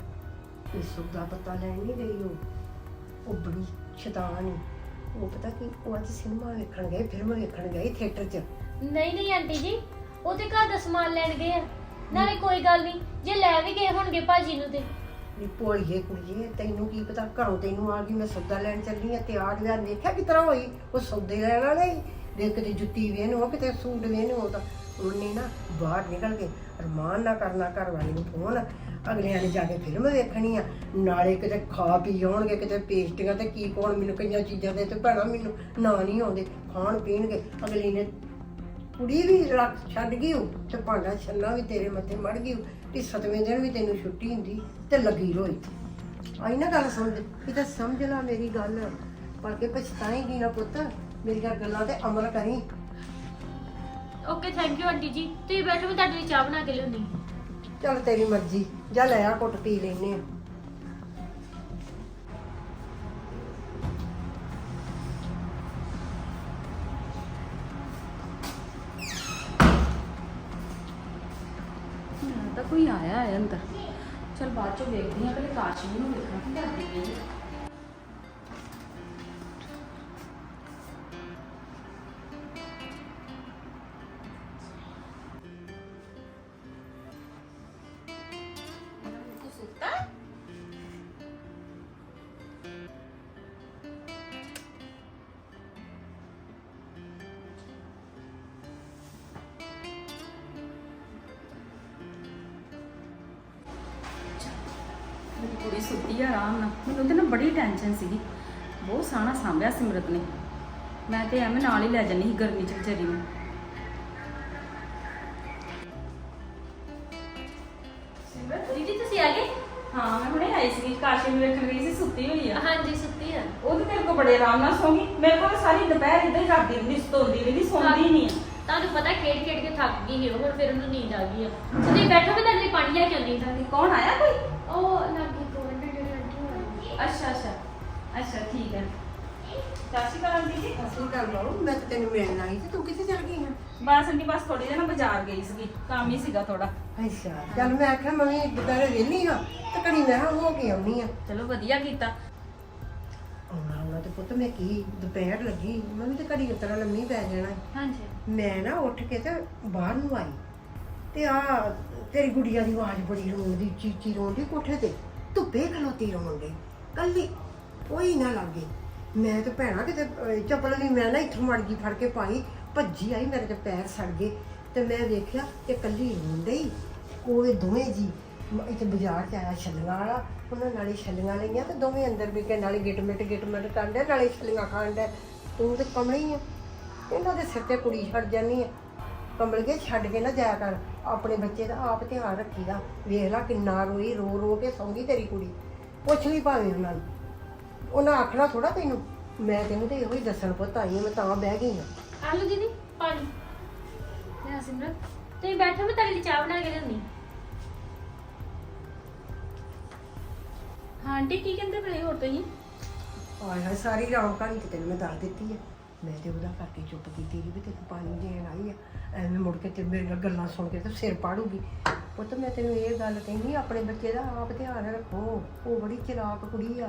ਇਹ ਸੁੱਖ ਦਾ ਪਤਾ ਲੈਣ ਨਹੀਂ ਗਈ ਉਹ। ਉਹ ਬੜੀ ਸ਼ੈਤਾਨ ਹੈ ਉਹ ਪਤਾ ਕੀ ਉਹ ਅੱਜ ਸਿਨੇਮਾ ਵੇਖਣ ਗਏ ਫਿਲਮ ਵੇਖਣ ਗਏ ਥੀਏਟਰ 'ਚ। ਨਹੀਂ ਨਹੀਂ ਆਂਟੀ ਜੀ ਉਹ ਤੇ ਘਰ ਦਾ ਸਮਾਨ ਲੈਣ ਗਏ ਆ। ਨਾਲੇ ਕੋਈ ਗੱਲ ਨਹੀਂ ਜੇ ਲੈ ਵੀ ਗਏ ਹੋਣਗੇ ਭਾਜੀ ਨੂੰ ਤੇ। ਨੀ ਭੋਲੀਏ ਕੁੜੀਏ ਤੈਨੂੰ ਕੀ ਪਤਾ ਘਰੋਂ ਤੈਨੂੰ ਆ ਗਈ ਮੈਂ ਸੌਦਾ ਲੈਣ ਚੱਲੀ ਆ ਤਿਆਰ ਵਿਆਰ ਦੇਖਿਆ ਕਿਸ ਤਰ੍ਹਾਂ ਹੋਈ? ਉਹ ਸੌਦੇ ਲੈਣ ਵਾਲੇ ਹੀ। ਦੇਖ ਕਿਤੇ ਜੁੱਤੀ ਵੇਨ ਉਹ ਕਿਤੇ ਸੂਟ ਵੇਨ ਉਹ ਤਾਂ ਉਹਨੇ ਨਾ ਬਾਹਰ ਨਿਕਲ ਕੇ ਅਰਮਾਨ ਨਾ ਕਰਨਾ ਘਰ ਵਾਲੇ ਨੂੰ ਫੋਨ। ਅਗਲਿਆਂ ਨੇ ਜਾ ਕੇ ਫਿਲਮ ਵੇਖਣੀ ਆ। ਨਾਲੇ ਕਿਤੇ ਖਾ ਪੀ ਆਉਣਗੇ, ਕਿਤੇ ਪੇਸਟੀਆਂ ਤੇ ਕੀ ਕੋਣ ਮੈਨੂੰ ਕਈਆਂ ਚੀਜ਼ਾਂ ਦੇ ਤੇ ਭੈਣਾ ਮੈਨੂੰ ਨਾ ਨਹੀਂ ਆਉਂਦੇ। ਖਾਣ ਪੀਣਗੇ, ਅਗਲੀ ਨੇ ਕੁੜੀ ਵੀ ਰੱਖ ਛੱਡ ਗਈ ਉਹ ਤੇ ਭਾਂਡਾ ਛੰਨਾ ਵੀ ਤੇਰੇ ਮੱਥੇ ਮੜ ਗਈ ਉਹ ਤੇ ਸਤਵੇਂ ਦਿਨ ਵੀ ਤੈਨੂੰ ਛੁੱਟੀ ਹੁੰਦੀ ਤੇ ਲੱਗੀ ਰੋਈ। ਆਈ ਨਾ ਗੱਲ ਸਮਝ ਇਹ ਤਾਂ ਸਮਝ ਲੈ ਮੇਰੀ ਗੱਲ। ਪਰ ਕੇ ਪਛਤਾਏਂਗੀ ਨਾ ਪੁੱਤ, ਮੇਰੀਆਂ ਗੱਲਾਂ ਤੇ ਅਮਲ ਕਰੀ। ਓਕੇ ਥੈਂਕ ਯੂ ਆਂਟੀ ਜੀ। ਤੁਸੀਂ ਬੈਠੋ, ਮੈਂ ਤੁਹਾਡੇ ਲਈ ਚਾਹ ਬਣਾ ਕੇ ਲਿਆਉਂਦੀ ਚੱਲ ਤੇਰੀ ਮਰਜ਼ੀ, ਜਾ ਲੈ ਆ ਘੁੱਟ ਪੀ ਲੈਨੇ ਆ। ਤਾਂ ਕੋਈ ਆਇਆ ਹੈ ਅੰਦਰ। ਚਲ ਬਾਅਦ ਚੋਂ ਵੇਖਦੀ ਹਾਂ ਪਹਿਲੇ ਕਾਸ਼ਮੀ ਨੂੰ ਵੇਖਾਂ ਕੀ ਕਰਦੀ ਹੈ ਕੁੜੀ ਸੁੱਤੀ ਆ ਆਰਾਮ ਨਾਲ। ਮੈਨੂੰ ਤੇ ਨਾ ਬੜੀ ਟੈਨਸ਼ਨ ਸੀਗੀ। ਬਹੁਤ ਸਾਣਾ ਸਾਂਭਿਆ ਸਿਮਰਤ ਨੇ। ਮੈਂ ਤੇ ਐਵੇਂ ਨਾਲ ਹੀ ਲੈ ਜਾਨੀ ਸੀ ਗਰਮੀ ਚ ਵਿਚਾਰੀ ਨੂੰ। ਸਿਮਰਤ ਦੀਦੀ ਤੁਸੀਂ ਆ ਗਏ? ਹਾਂ ਮੈਂ ਹੁਣੇ ਆਈ ਸੀ ਕਾਸ਼ੀ ਨੂੰ ਵੇਖਣ ਗਈ ਸੀ ਸੁੱਤੀ ਹੋਈ ਆ। ਹਾਂਜੀ ਸੁੱਤੀ ਆ। ਉਹ ਤੇ ਤੇਰੇ ਕੋਲ ਬੜੇ ਆਰਾਮ ਨਾਲ ਸੌਂਗੀ। ਮੇਰੇ ਕੋਲ ਸਾਰੀ ਦੁਪਹਿਰ ਇਦਾਂ ਹੀ ਕਰਦੀ ਰਹਿੰਦੀ ਸਤੋਂਦੀ ਰਹਿੰਦੀ ਸੌਂਦੀ ਨਹੀਂ ਤੁਹਾਨੂੰ ਪਤਾ ਖੇਡ ਖੇਡ ਕੇ ਥੱਕ ਗਈ ਹੁਣ ਫਿਰ ਉਹਨੂੰ ਨੀਂਦ ਆ ਗਈ ਆ। ਤੁਸੀਂ ਬੈਠੋ ਮੈਂ ਤੁਹਾਡੇ ਲਈ ਪਾਣੀ ਲੈ ਕੇ ਆਉਂਦੀ ਹਾਂ। ਤੇ ਕੌਣ ਆਇਆ ਕੋਈ? ਉਹ ਲੱਗੀ ਕੋਲ ਜਿਹੜੇ ਆਂਟੀ ਹੋਣੀ ਅੱਛਾ ਅੱਛਾ। ਅੱਛਾ ਠੀਕ ਹੈ। ਸਤਿ ਸ਼੍ਰੀ ਅਕਾਲ ਜੀ। ਅਸੀਂ ਗੱਲ ਬਾਉ ਮੈਂ ਤਾਂ ਤੈਨੂੰ ਮਿਲਣ ਆਈ ਤੇ ਤੂੰ ਕਿੱਥੇ ਚਲ ਗਈ ਹੈ ਬਸ ਆਂਟੀ ਬਸ ਥੋੜੀ ਜਿਹੀ ਨਾ ਬਾਜ਼ਾਰ ਗਈ ਸੀਗੀ। ਕੰਮ ਹੀ ਸੀਗਾ ਥੋੜਾ ਅੱਛਾ ਚੱਲ ਮੈਂ ਆਖਿਆ ਮੰਮੀ ਦੁਪਹਿਰੇ ਵਿਹਲੀ ਹਾਂ ਤੇ ਕੜੀ ਮੈਂ ਕਿਹਾ ਹੋ ਕੇ ਆਉਣੀ ਆ। ਚਲੋ ਵਧੀਆ ਕੀਤਾ। ਆਉਣਾ ਆਉਣਾ ਤੇ ਪੁੱਤ ਮੈਂ ਕੀ ਦੁਪਹਿਰ ਲੱਗੀ ਮੰਮੀ ਤੇ ਘੜੀ ਉਤਰਾ ਲੰਮੀ ਪੈ ਜਾਣਾ। ਹਾਂਜੀ। ਮੈਂ ਨਾ ਉੱਠ ਕੇ ਤੇ ਬਾਹਰ ਨੂੰ ਆਈ ਤੇ ਆ ਤੇਰੀ ਗੁੜੀਆ ਦੀ ਆਵਾਜ਼ ਬੜੀ ਰੋਂਦੀ ਚੀਚੀ ਰੋਂਦੀ ਕੋਠੇ ਤੇ। ਧੁੱਪੇ ਖਲੋਤੀ ਰੋਂਦੀ। ਕੱਲੀ ਕੋਈ ਨਾ ਲੱਗੇ। ਮੈਂ ਤੇ ਭੈਣਾ ਕਿਤੇ ਅਹ, ਚੱਪਲ ਵੀ ਮੈਂ ਨਾ ਇੱਥੋਂ ਮੜ ਗਈ ਫੜ ਕੇ ਪਾਈ ਭੱਜੀ ਆਈ ਮੇਰੇ ਤੇ ਪੈਰ ਸੜ ਗਏ। ਤੇ ਮੈਂ ਵੇਖਿਆ ਤੇ ਕੱਲੀ ਰੋਂਦੇ ਰੋਂਦੀ ਉਹ ਦੋਵੇਂ ਜੀ ਮ- ਇੱਥੇ ਬਾਜ਼ਾਰ ਚ ਆਇਆ ਛੱਲੀਆਂ ਵਾਲਾ ਉਹਨਾਂ ਨਾਲੇ ਛੱਲੀਆਂ ਲਈਆਂ ਤੇ ਦੋਵੇਂ ਅੰਦਰ ਵੀ ਕੇ ਨਾਲੇ ਗਿਟ ਮਿਟ ਗਿਟ ਮਿਟ ਕਰਦੇ ਨਾਲੇ ਛੱਲੀਆਂ ਖਾਣ ਦੇ ਤੂੰ ਤੇ ਕਮਲੀ ਆ। ਇਹਨਾਂ ਦੇ ਸਿਰ ਤੇ ਕੁੜੀ ਛੱਡ ਜਾਨੀ ਆ। ਕੰਬਲ ਕੇ ਛੱਡ ਕੇ ਨਾ ਜਾਇਆ ਕਰ ਆਪਣੇ ਬੱਚੇ ਦਾ ਆਪ ਧਿਆਨ ਰੱਖੀਦਾ। ਵੇਖ ਲੈ ਕਿੰਨਾ ਰੋਈ ਰੋ ਰੋ ਕੇ ਸੌਂਗੀ ਤੇਰੀ ਕੁੜੀ। ਪੁੱਛ ਲਈ ਭਾਵੇਂ ਉਹਨਾਂ ਨੂੰ। ਉਹਨਾਂ ਆਖਣਾ ਥੋੜਾ ਤੈਨੂੰ ਮੈਂ ਤੈਨੂੰ ਤੇ ਇਹੋ ਹੀ ਦੱਸਣ ਪੁੱਤ ਆਈ ਹਾਂ, ਮੈਂ ਤਾਂ ਬਹਿ ਗਈ ਹਾਂ। ਆਲੂ ਦੀਦੀ ਪਾਣੀ। ਲੈ ਸਿਮਰਤ ਤੁਸੀਂ ਬੈਠੋ ਮੈਂ ਤੁਹਾਡੇ ਲਈ ਚਾਹ ਬਣਾ ਕੇ ਲਿਆਉਂਦੀ ਹਾਂ। ਆਂਟੀ ਕੀ ਕਹਿੰਦੇ ਪਏ ਹੋਰ ਤੁਸੀਂ? ਆਏ ਹਾਏ ਸਾਰੀ ਕਹਾਣੀ ਤੇ ਤੈਨੂੰ ਮੈਂ ਦੱਸ ਦਿੱਤੀ ਹੈ ਮੈਂ ਤੇ ਉਹਦਾ ਕਰਕੇ ਚੁੱਪ ਕੀਤੀ ਰਹੀ ਵੀ ਤੈਨੂੰ ਪਾਣੀ ਦੇਣ ਆਈ ਆ। ਐਵੇਂ ਮੁੜ ਕੇ ਤੇ ਮੇਰੀਆਂ ਗੱਲਾਂ ਸੁਣ ਕੇ ਤੇ ਸਿਰ ਪਾੜੂਗੀ। ਪੁੱਤ, ਮੈਂ ਤੈਨੂੰ ਇਹ ਗੱਲ ਕਹਿੰਦੀ ਆਪਣੇ ਬੱਚੇ ਦਾ ਆਪ ਧਿਆਨ ਰੱਖੋ। ਉਹ ਬੜੀ ਚਲਾਕ ਕੁੜੀ ਆ।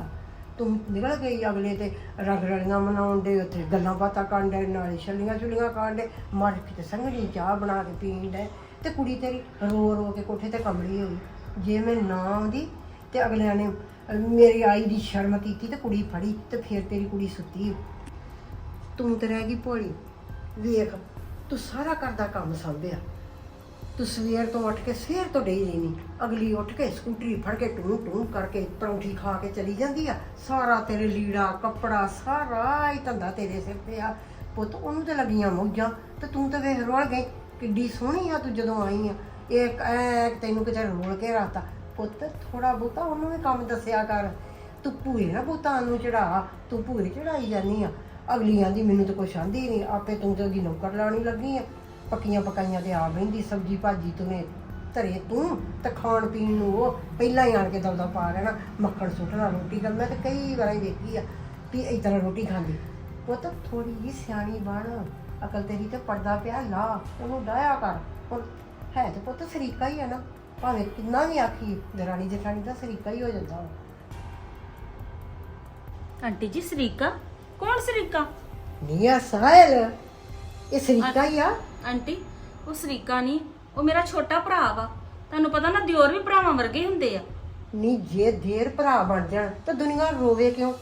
ਤੂੰ ਨਿਕਲ ਗਈ ਅਗਲੇ ਤੇ ਰਗ ਰਲੀਆਂ ਮਨਾਉਣ ਦੇ ਉੱਥੇ, ਗੱਲਾਂ ਬਾਤਾਂ ਕਰਨ ਦੇ, ਨਾਲੇ ਛੱਲੀਆਂ ਛੁੱਲੀਆਂ ਖਾਣ ਦੇ, ਮਰ ਕੇ ਸੰਘਣੀ ਚਾਹ ਬਣਾ ਕੇ ਪੀਣ ਦੇ। ਤੇ ਕੁੜੀ ਤੇਰੀ ਰੋ ਰੋ ਕੇ ਕੋਠੇ ਤੇ ਕਮਲੀ ਹੋਈ। ਜੇ ਮੈਂ ਨਾ ਆਉਂਦੀ ਤੇ ਅਗਲਿਆਂ ਨੇ ਮੇਰੀ ਆਈ ਦੀ ਸ਼ਰਮ ਕੀਤੀ ਤੇ ਕੁੜੀ ਫੜੀ ਤੇ ਫਿਰ ਤੇਰੀ ਕੁੜੀ ਸੁੱਤੀ। ਤੂੰ ਤੇ ਰਹਿ ਗਈ ਭੋਲੀ। ਵੇਖ, ਤੂੰ ਸਾਰਾ ਕਰਦਾ ਕੰਮ ਸੰਭਿਆ। ਤੂੰ ਸਵੇਰ ਤੋਂ ਉੱਠ ਕੇ, ਸਵੇਰ ਤੋਂ ਡਈ ਰਹਿਨੀ ਅਗਲੀ ਉੱਠ ਕੇ ਸਕੂਟਰੀ ਫੜ ਕੇ ਟੂੰ ਟੂੰ ਕਰਕੇ ਪਰੌਂਠੀ ਖਾ ਕੇ ਚਲੀ ਜਾਂਦੀ ਆ। ਸਾਰਾ ਤੇਰੇ ਲੀੜਾ, ਕੱਪੜਾ, ਸਾਰਾ ਹੀ ਧੰਦਾ ਤੇਰੇ ਸਿਰ ਤੇ ਆ। ਪੁੱਤ, ਉਹਨੂੰ ਤੇ ਲੱਗੀਆਂ ਮੌਜਾਂ, ਤੇ ਤੂੰ ਤਾਂ ਵੇਖ ਰੋਲ ਗਈ। ਕਿੱਡੀ ਸੋਹਣੀ ਆ ਤੂੰ ਜਦੋਂ ਆਈ ਆ। ਇਹ ਐ ਤੈਨੂੰ ਕਿਤੇ ਰੋਲ ਕੇ ਰਾਤਾ ਪੁੱਤ ਥੋੜਾ ਬਹੁਤਾ ਉਹਨੂੰ ਵੀ ਕੰਮ ਦੱਸਿਆ ਕਰ। ਤੂੰ ਭੂਏ ਨਾ ਪੁੱਤਾਂ ਨੂੰ ਚੜਾ। ਤੂੰ ਭੂਏ ਚੜਾਈ ਜਾਨੀ ਆ। ਅਗਲੀਆਂ ਦੀ ਮੈਨੂੰ ਤਾਂ ਕੁਛ ਆਂਦੀ ਨਹੀਂ ਆਪੇ ਤੂੰ ਤੇ ਉਹਦੀ ਨੌਕਰ ਲਾਣੀ ਲੱਗੀ ਆ। ਪੱਕੀਆਂ ਪਕਾਈਆਂ ਤੇ ਆ ਬਹਿੰਦੀ ਸਬਜੀ ਭਾਜੀ ਤੂੰ ਧਰੇ ਤੂੰ ਤੇ ਖਾਣ ਪੀਣ ਨੂੰ ਉਹ ਪਹਿਲਾਂ ਹੀ ਆਣ ਕੇ ਦਵਦਾ ਪਾ ਲੈਣਾ ਮੱਖਣ ਸੁੱਟਣਾ ਰੋਟੀ ਕਰ ਮੈਂ ਤੇ ਕਈ ਵਾਰੀ ਵੇਖੀ ਆ ਵੀ ਇਸ ਤਰ੍ਹਾਂ ਰੋਟੀ ਖਾਂਦੀ। ਪੁੱਤ ਥੋੜੀ ਜਿਹੀ ਸਿਆਣੀ ਬਣ ਅਕਲ ਤੇਰੀ ਤੇ ਪਰਦਾ ਪਿਆ ਲਾ ਉਹਨੂੰ ਡਾਇਆ ਕਰ। ਹੁਣ ਹੈ ਤੇ ਪੁੱਤ ਸਰੀਕਾ ਹੀ ਆ ਨਾ ਭਾਵੇਂ ਕਿੰਨਾ ਵੀ ਆਖੀ ਦਰਾਣੀ ਜਠਾਣੀ ਦਾ ਸਰੀਕਾ ਹੀ ਹੋ ਜਾਂਦਾ ਵਾ। ਆਂਟੀ ਜੀ ਸਰੀਕਾ? ਕੌਣ ਸਰੀਕਾ? ਨਹੀਂ ਆ ਸਾਹਿਲ ਇਹ ਸਰੀਕਾ ਹੀ ਆ? ਆਂਟੀ, ਉਹ ਸਰੀਕਾ ਨਹੀਂ ਉਹ ਮੇਰਾ ਛੋਟਾ ਭਰਾ ਵਾ। ਤੁਹਾਨੂੰ ਪਤਾ ਨਾ ਦਿਓਰ ਵੀ ਭਰਾਵਾਂ ਵਰਗੇ ਹੁੰਦੇ ਆ। ਨਹੀਂ ਜੇ ਦੇਰ ਭਰਾ ਬਣ ਜਾਣ, ਤਾਂ ਦੁਨੀਆ ਰੋਵੇ ਕਿਉਂ?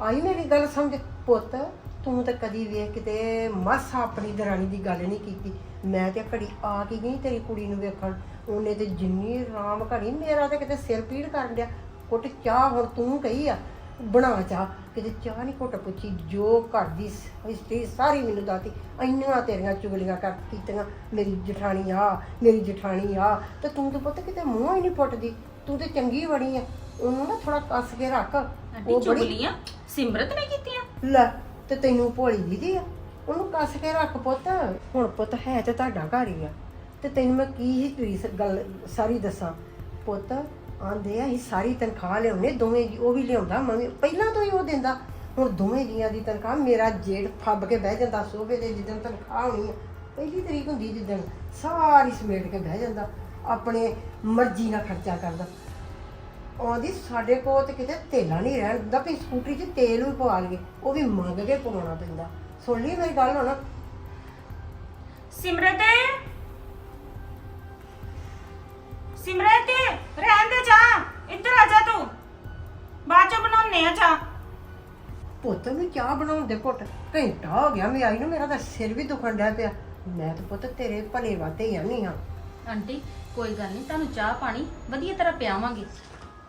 ਆਈ ਮੇਰੀ ਗੱਲ ਸਮਝ, ਪੁੱਤ, ਤੂੰ ਤਾਂ ਕਦੀ ਵੇਖ ਕਿਤੇ ਮਾਸਾ ਆਪਣੀ ਦਰਾਣੀ ਦੀ ਗੱਲ ਨਹੀਂ ਕੀਤੀ। ਮੈਂ ਤੇ ਘੜੀ ਆ ਕੇ ਗਈ ਤੇਰੀ ਕੁੜੀ ਨੂੰ ਵੇਖਣ। ਉਹਨੇ ਤੇ ਜਿੰਨੀ ਰਾਮ ਘੜੀ ਮੇਰਾ ਤੇ ਕਿਤੇ ਸਿਰ ਪੀੜ ਕਰਨ ਡਿਆ। ਕੁੱਟ ਚਾਹ ਹੁਣ ਤੂੰ ਕਹੀ ਆ, ਬਣਾ ਚਾਹ। ਕਿਤੇ ਚਾਹ ਨਹੀਂ ਘੁੱਟ ਪੁੱਛੀ ਜੋ ਘਰ ਦੀ ਹਿਸਟਰੀ ਸਾਰੀ ਮੈਨੂੰ ਦੱਸਤੀ ਇੰਨੀਆਂ ਤੇਰੀਆਂ ਚੁਗਲੀਆਂ ਕਰ ਕੀਤੀਆਂ ਮੇਰੀ ਜਠਾਣੀ ਆ ਮੇਰੀ ਜਠਾਣੀ ਆ ਤੇ ਤੂੰ ਤਾਂ ਪੁੱਤ ਕਿਤੇ ਮੂੰਹ ਹੀ ਨਹੀਂ ਪੁੱਟਦੀ ਤੂੰ ਤੇ ਚੰਗੀ ਬੜੀ ਆ ਉਹਨੂੰ ਨਾ ਥੋੜਾ ਕੱਸ ਕੇ ਰੱਖ ਆਂਟੀ ਚੁਗਲੀਆਂ? ਸਿਮਰਤ ਨੇ ਕੀਤੀਆਂ? ਲੈ ਤੇ ਤੈਨੂੰ ਭੋਲੀ ਦੀਦੀ ਆ ਉਹਨੂੰ ਕੱਸ ਕੇ ਰੱਖ ਪੁੱਤ ਹੁਣ ਪੁੱਤ ਹੈ ਤੇ ਤੁਹਾਡਾ ਘਰ ਹੀ ਆ ਤੇ ਤੈਨੂੰ ਮੈਂ ਕੀ ਹਿਸਟਰੀ ਗੱਲ ਸਾਰੀ ਦੱਸਾਂ ਪੁੱਤ ਆਂਦੇ ਆ, ਅਸੀਂ ਸਾਰੀ ਤਨਖਾਹ ਲਿਆਉਨੇ ਦੋਵੇਂ ਜੀ ਉਹ ਵੀ ਲਿਆਉਂਦਾ ਮੈਂ ਵੀ ਪਹਿਲਾਂ ਤੋਂ ਹੀ ਉਹ ਦਿੰਦਾ। ਹੁਣ ਦੋਵੇਂ ਜੀਆਂ ਦੀ ਤਨਖਾਹ, ਮੇਰਾ ਜੇੜ ਫੱਬ ਕੇ ਬਹਿ ਜਾਂਦਾ ਸੋਭੇ ਦੇ ਜਿੱਦਣ ਤਨਖਾਹ ਹੋਣੀ ਆ, ਪਹਿਲੀ ਤਰੀਕ ਹੁੰਦੀ ਜਿੱਦਣ, ਸਾਰੀ ਸਮੇਟ ਕੇ ਬਹਿ ਜਾਂਦਾ, ਆਪਣੇ ਮਰਜ਼ੀ ਨਾਲ ਖਰਚਾ ਕਰਦਾ। ਆਉਂਦੀ ਸਾਡੇ ਕੋਲ ਤੇ ਕਿਤੇ ਤੇਲਾ ਨਹੀਂ ਰਹਿਣ ਦਿੰਦਾ, ਵੀ ਸਕੂਟਰੀ 'ਚ ਤੇਲ ਵੀ ਪਵਾ ਲਈਏ, ਉਹ ਵੀ ਮੰਗ ਕੇ ਪਵਾਉਣਾ ਪੈਂਦਾ। ਸੁਣ ਲਈ ਮੇਰੀ ਗੱਲ ਹੁਣ। ਸਿਮਰਤ। ਸਿਮਰਤ ਰਹਿਣ ਦੇ ਜਾ ਇੱਧਰ ਆ ਜਾ ਤੂੰ। ਬਾਅਦ ਚ ਬਣਾਉਣੇ ਆ ਚਾਹ। ਪੁੱਤ ਨੂੰ ਚਾਹ ਬਣਾਉਣ ਦੇ ਘੁੱਟ ਘੰਟਾ ਹੋ ਗਿਆ ਮੈਂ ਆਈ ਨੂੰ ਮੇਰਾ ਤਾਂ ਸਿਰ ਵੀ ਦੁਖਣ ਡਿਆ ਪਿਆ। ਮੈਂ ਤਾਂ ਪੁੱਤ ਤੇਰੇ ਭਲੇ ਵਾਤੇ ਹੀ ਆਨੀ ਹਾਂ ਆਂਟੀ ਕੋਈ ਗੱਲ ਨਹੀਂ ਤੁਹਾਨੂੰ ਚਾਹ ਪਾਣੀ ਵਧੀਆ ਤਰ੍ਹਾਂ ਪਿਆਵਾਂਗੇ।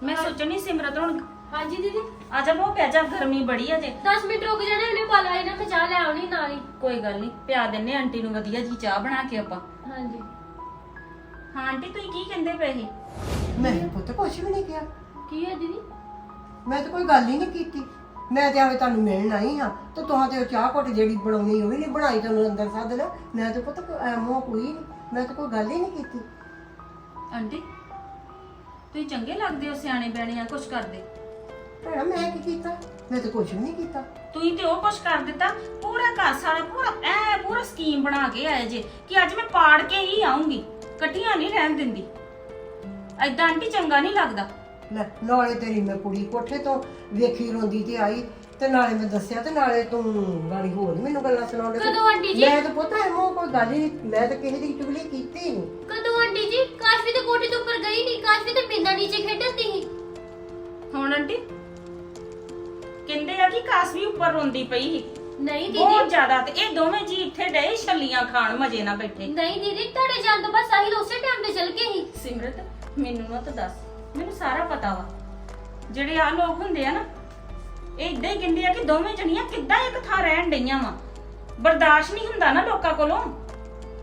ਮੈਂ ਸੋਚਣੀ ਸਿਮਰਤ ਹੁਣ। ਹਾਂਜੀ ਦੀਦੀ। ਆ ਜਾ ਬਹੁ ਪਿਆ ਜਾ ਗਰਮੀ ਬੜੀ ਆ ਜੇ। 10 ਮਿੰਟ ਰੁਕ ਜਾਣਾ ਇਹਨੇ ਪਾ ਲਾਈ ਨਾ ਮੈਂ ਚਾਹ ਲੈ ਆਉਣੀ ਨਾਲ ਹੀ। ਕੋਈ ਗੱਲ ਨਹੀਂ ਪਿਆ ਦਿੰਨੇ ਆਂਟੀ ਨੂੰ ਵਧੀਆ ਜੀ ਚਾਹ ਬਣਾ ਕੇ ਆਪਾਂ। ਹਾਂਜੀ। ਹਾਂ ਆਂਟੀ ਤੁਸੀਂ ਕੀ ਕਹਿੰਦੇ ਪਏ ਸੀ? ਮੈਂ ਪੁੱਤ ਕੁਛ ਵੀ ਨਹੀਂ ਕਿਹਾ। ਕੀ ਹੈ ਦੀਦੀ? ਮੈਂ ਤਾਂ ਕੋਈ ਗੱਲ ਹੀ ਨਹੀਂ ਕੀਤੀ। ਮੈਂ ਤੇ ਆਵੇ ਤੁਹਾਨੂੰ ਮਿਲਣ ਆਈ ਹਾਂ ਤੇ ਤੁਹਾਂ ਤੇ ਉਹ ਚਾਹ ਘੁੱਟ ਜਿਹੜੀ ਬਣਾਉਣੀ ਉਹ ਵੀ ਨਹੀਂ ਬਣਾਈ ਤੁਹਾਨੂੰ ਅੰਦਰ ਸੱਦ ਲਿਆ ਮੈਂ ਤਾਂ ਪੁੱਤ ਐਮੋ ਕੋਈ ਨਹੀਂ ਮੈਂ ਤਾਂ ਕੋਈ ਗੱਲ ਹੀ ਨਹੀਂ ਕੀਤੀ। ਆਂਟੀ ਤੁਸੀਂ ਚੰਗੇ ਲੱਗਦੇ ਹੋ ਸਿਆਣੇ ਬਿਆਣੇ ਆ ਕੁਛ ਕਰਦੇ? ਭੈਣਾ ਮੈਂ ਕੀ ਕੀਤਾ? ਮੈਂ ਤਾਂ ਕੁਛ ਵੀ ਨਹੀਂ ਕੀਤਾ। ਤੁਸੀਂ ਤੇ ਉਹ ਕੁਛ ਕਰ ਦਿੱਤਾ। ਪੂਰਾ ਘਰ ਸਾਰਾ ਪੂਰਾ ਐ ਪੂਰਾ ਸਕੀਮ ਬਣਾ ਕੇ ਆਏ ਜੇ ਕਿ ਅੱਜ ਮੈਂ ਪਾੜ ਕੇ ਹੀ ਆਉਂਗੀ ਇਕੱਠੀਆਂ ਨਹੀਂ ਰਹਿਣ ਦਿੰਦੀ। ਐਦਾਂ ਆਂਟੀ ਚੰਗਾ ਨਹੀਂ ਲੱਗਦਾ। ਲੈ ਨਾਲੇ ਤੇਰੀ ਮੈਂ ਕੁੜੀ ਕੋਠੇ ਤੋਂ ਵੇਖੀ ਰੋਂਦੀ ਤੇ ਆਈ ਤੇ ਨਾਲੇ ਮੈਂ ਦੱਸਿਆ ਤੇ ਨਾਲੇ ਤੂੰ ਗਾੜੀ ਹੋਰ ਹੀ ਮੈਨੂੰ ਗੱਲਾਂ ਸੁਣਾਉਂਦੇ ਕਦੋਂ ਆਂਟੀ ਜੀ? ਮੈਂ ਤਾਂ ਪੁੱਤ ਐਮੋ ਕੋਈ ਗੱਲ ਹੀ ਨਹੀਂ ਮੈਂ ਤਾਂ ਕਿਸੇ ਦੀ ਚੁਗਲੀ ਕੀਤੀ ਹੀ ਨਹੀਂ। ਕਦੋਂ ਆਂਟੀ ਜੀ? ਕਾਸ਼ਵੀ ਤੇ ਕੋਠੇ ਤੋਂ ਉੱਪਰ ਗਈ ਨਹੀਂ ਕਾਸ਼ਵੀ ਤੇ ਪਿੰਡਾਂ ਨੀਚੇ ਖੇਡਦੀ ਸੀ। ਹੁਣ ਆਂਟੀ ਕਹਿੰਦੇ ਆ ਕਿ ਕਾਸ ਵੀ ਉੱਪਰ ਰੋਂਦੀ ਪਈ ਸੀ। ਨਹੀਂ ਬਹੁਤ ਦੀਦੀ ਜ਼ਿਆਦਾ ਤੇ ਇਹ ਦੋਵੇਂ ਜੀ ਇੱਥੇ ਡਏ ਛੱਲੀਆਂ ਖਾਣ ਮਜੇ ਨਾਲ ਬੈਠੇ। ਨਹੀਂ ਦੀਦੀ ਤੁਹਾਡੇ ਜਾਣ ਤੋਂ ਬਾਅਦ ਸਾਹਿਲ ਉਸੇ ਟਾਈਮ ਤੇ ਚਲ ਗਏ ਸੀ। ਸਿਮਰਤ ਮੈਨੂੰ ਨਾ ਤਾਂ ਦੱਸ। ਮੈਨੂੰ ਸਾਰਾ ਪਤਾ ਵਾ। ਜਿਹੜੇ ਆ ਲੋਕ ਹੁੰਦੇ ਆ ਨਾ ਇਹ ਇਦਾਂ ਹੀ ਕਹਿੰਦੇ ਆ ਕਿ ਦੋਵੇਂ ਜਣੀਆਂ ਕਿੱਦਾਂ ਇੱਕ ਥਾਂ ਰਹਿਣ ਡਈਆਂ ਵਾ। ਬਰਦਾਸ਼ਤ ਨਹੀਂ ਹੁੰਦਾ ਨਾ ਲੋਕਾਂ ਕੋਲੋਂ।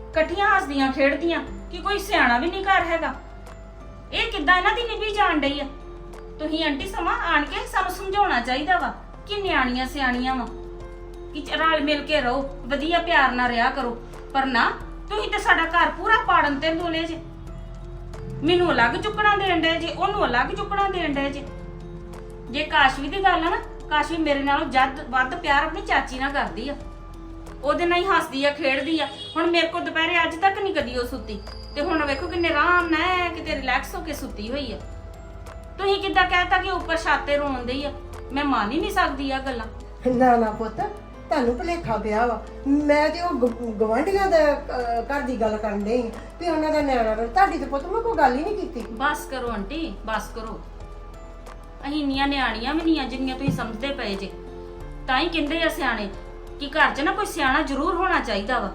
ਇਕੱਠੀਆਂ ਹੱਸਦੀਆਂ ਖੇਡਦੀਆਂ ਕਿ ਕੋਈ ਸਿਆਣਾ ਵੀ ਨਹੀਂ ਘਰ ਹੈਗਾ। ਇਹ ਕਿੱਦਾਂ ਇਹਨਾਂ ਦੀ ਨਿਭੀ ਜਾਣ ਡਈ ਆ? ਤੁਸੀਂ ਆਂਟੀ ਸਮਾਂ ਆਣ ਕੇ ਸਾਨੂੰ ਸਮਝਾਉਣਾ ਚਾਹੀਦਾ ਵਾ ਕਿ ਨਿਆਣੀਆਂ ਸਿਆਣੀਆਂ ਵਾ। ਕਿ ਚ- ਰਲ ਮਿਲ ਕੇ ਰਹੋ, ਵਧੀਆ ਪਿਆਰ ਨਾਲ ਰਿਹਾ ਕਰੋ। ਪਰ ਨਾ, ਤੁਸੀਂ ਤੇ ਸਾਡਾ ਘਰ ਪੂਰਾ ਪਾੜਨ ਤੇ ਦੋਲੇ ਜੇ। ਮੈਨੂੰ ਅਲੱਗ ਚੁੱਕਣਾ ਦੇਣ ਦੇ ਜੇ, ਉਹਨੂੰ ਅਲੱਗ ਚੁੱਕਣਾ ਦੇਣ ਦੇ ਜੇ। ਜੇ ਕਾਸ਼ਵੀ ਦੀ ਗੱਲ ਆ ਨਾ, ਕਾਸ਼ਵੀ ਮੇਰੇ ਨਾਲੋਂ ਜਦ ਵੱਧ ਪਿਆਰ ਆਪਣੀ ਚਾਚੀ ਨਾਲ ਕਰਦੀ ਆ। ਉਹਦੇ ਨਾਲ ਹੀ ਹੱਸਦੀ ਆ, ਖੇਡਦੀ ਆ। ਹੁਣ ਮੇਰੇ ਕੋਲ ਦੁਪਹਿਰੇ ਅੱਜ ਤੱਕ ਨਹੀਂ ਕਦੀ ਉਹ ਸੁੱਤੀ। ਤੇ ਹੁਣ ਵੇਖੋ ਕਿੰਨੇ ਆਰਾਮ ਨਾਲ ਐਂ, ਕਿਤੇ ਰਿਲੈਕਸ ਹੋ ਕੇ ਸੁੱਤੀ ਹੋਈ ਆ। ਤੁਸੀਂ ਕਿੱਦਾਂ ਕਹਿਤਾ ਕਿ ਉੱਪਰ ਛਾਤੇ ਰੋਣ ਡਈ ਆ? ਮੈਂ ਮੰਨ ਹੀ ਨਹੀਂ ਸਕਦੀ ਆ ਗੱਲਾਂ। ਨਾ ਨਾ ਪੁੱਤ ਤੁਹਾਨੂੰ ਭੁਲੇਖਾ ਪਿਆ ਵਾ। ਮੈਂ ਤੇ ਉਹ ਗ- ਗਵਾਂਢੀਆਂ ਦਾ ਅਹ, ਘਰ ਦੀ ਗੱਲ ਕਰਨ ਡਈ ਵੀ ਉਹਨਾਂ ਦਾ ਨਿਆਣਾ ਰੋ ਤੁਹਾਡੀ ਤੇ ਪੁੱਤ ਮੈਂ ਕੋਈ ਗੱਲ ਹੀ ਨਹੀਂ ਕੀਤੀ। ਬਸ ਕਰੋ ਆਂਟੀ ਬਸ ਕਰੋ। ਅਹੀਂ ਇੰਨੀਆਂ ਨਿਆਣੀਆਂ ਵੀ ਨਹੀਂ ਆ ਜਿੰਨੀਆਂ ਤੁਸੀਂ ਸਮਝਦੇ ਪਏ ਜੇ। ਤਾਂ ਹੀ ਕਹਿੰਦੇ ਆ ਸਿਆਣੇ ਕਿ ਘਰ 'ਚ ਨਾ ਕੋਈ ਸਿਆਣਾ ਜ਼ਰੂਰ ਹੋਣਾ ਚਾਹੀਦਾ ਵਾ।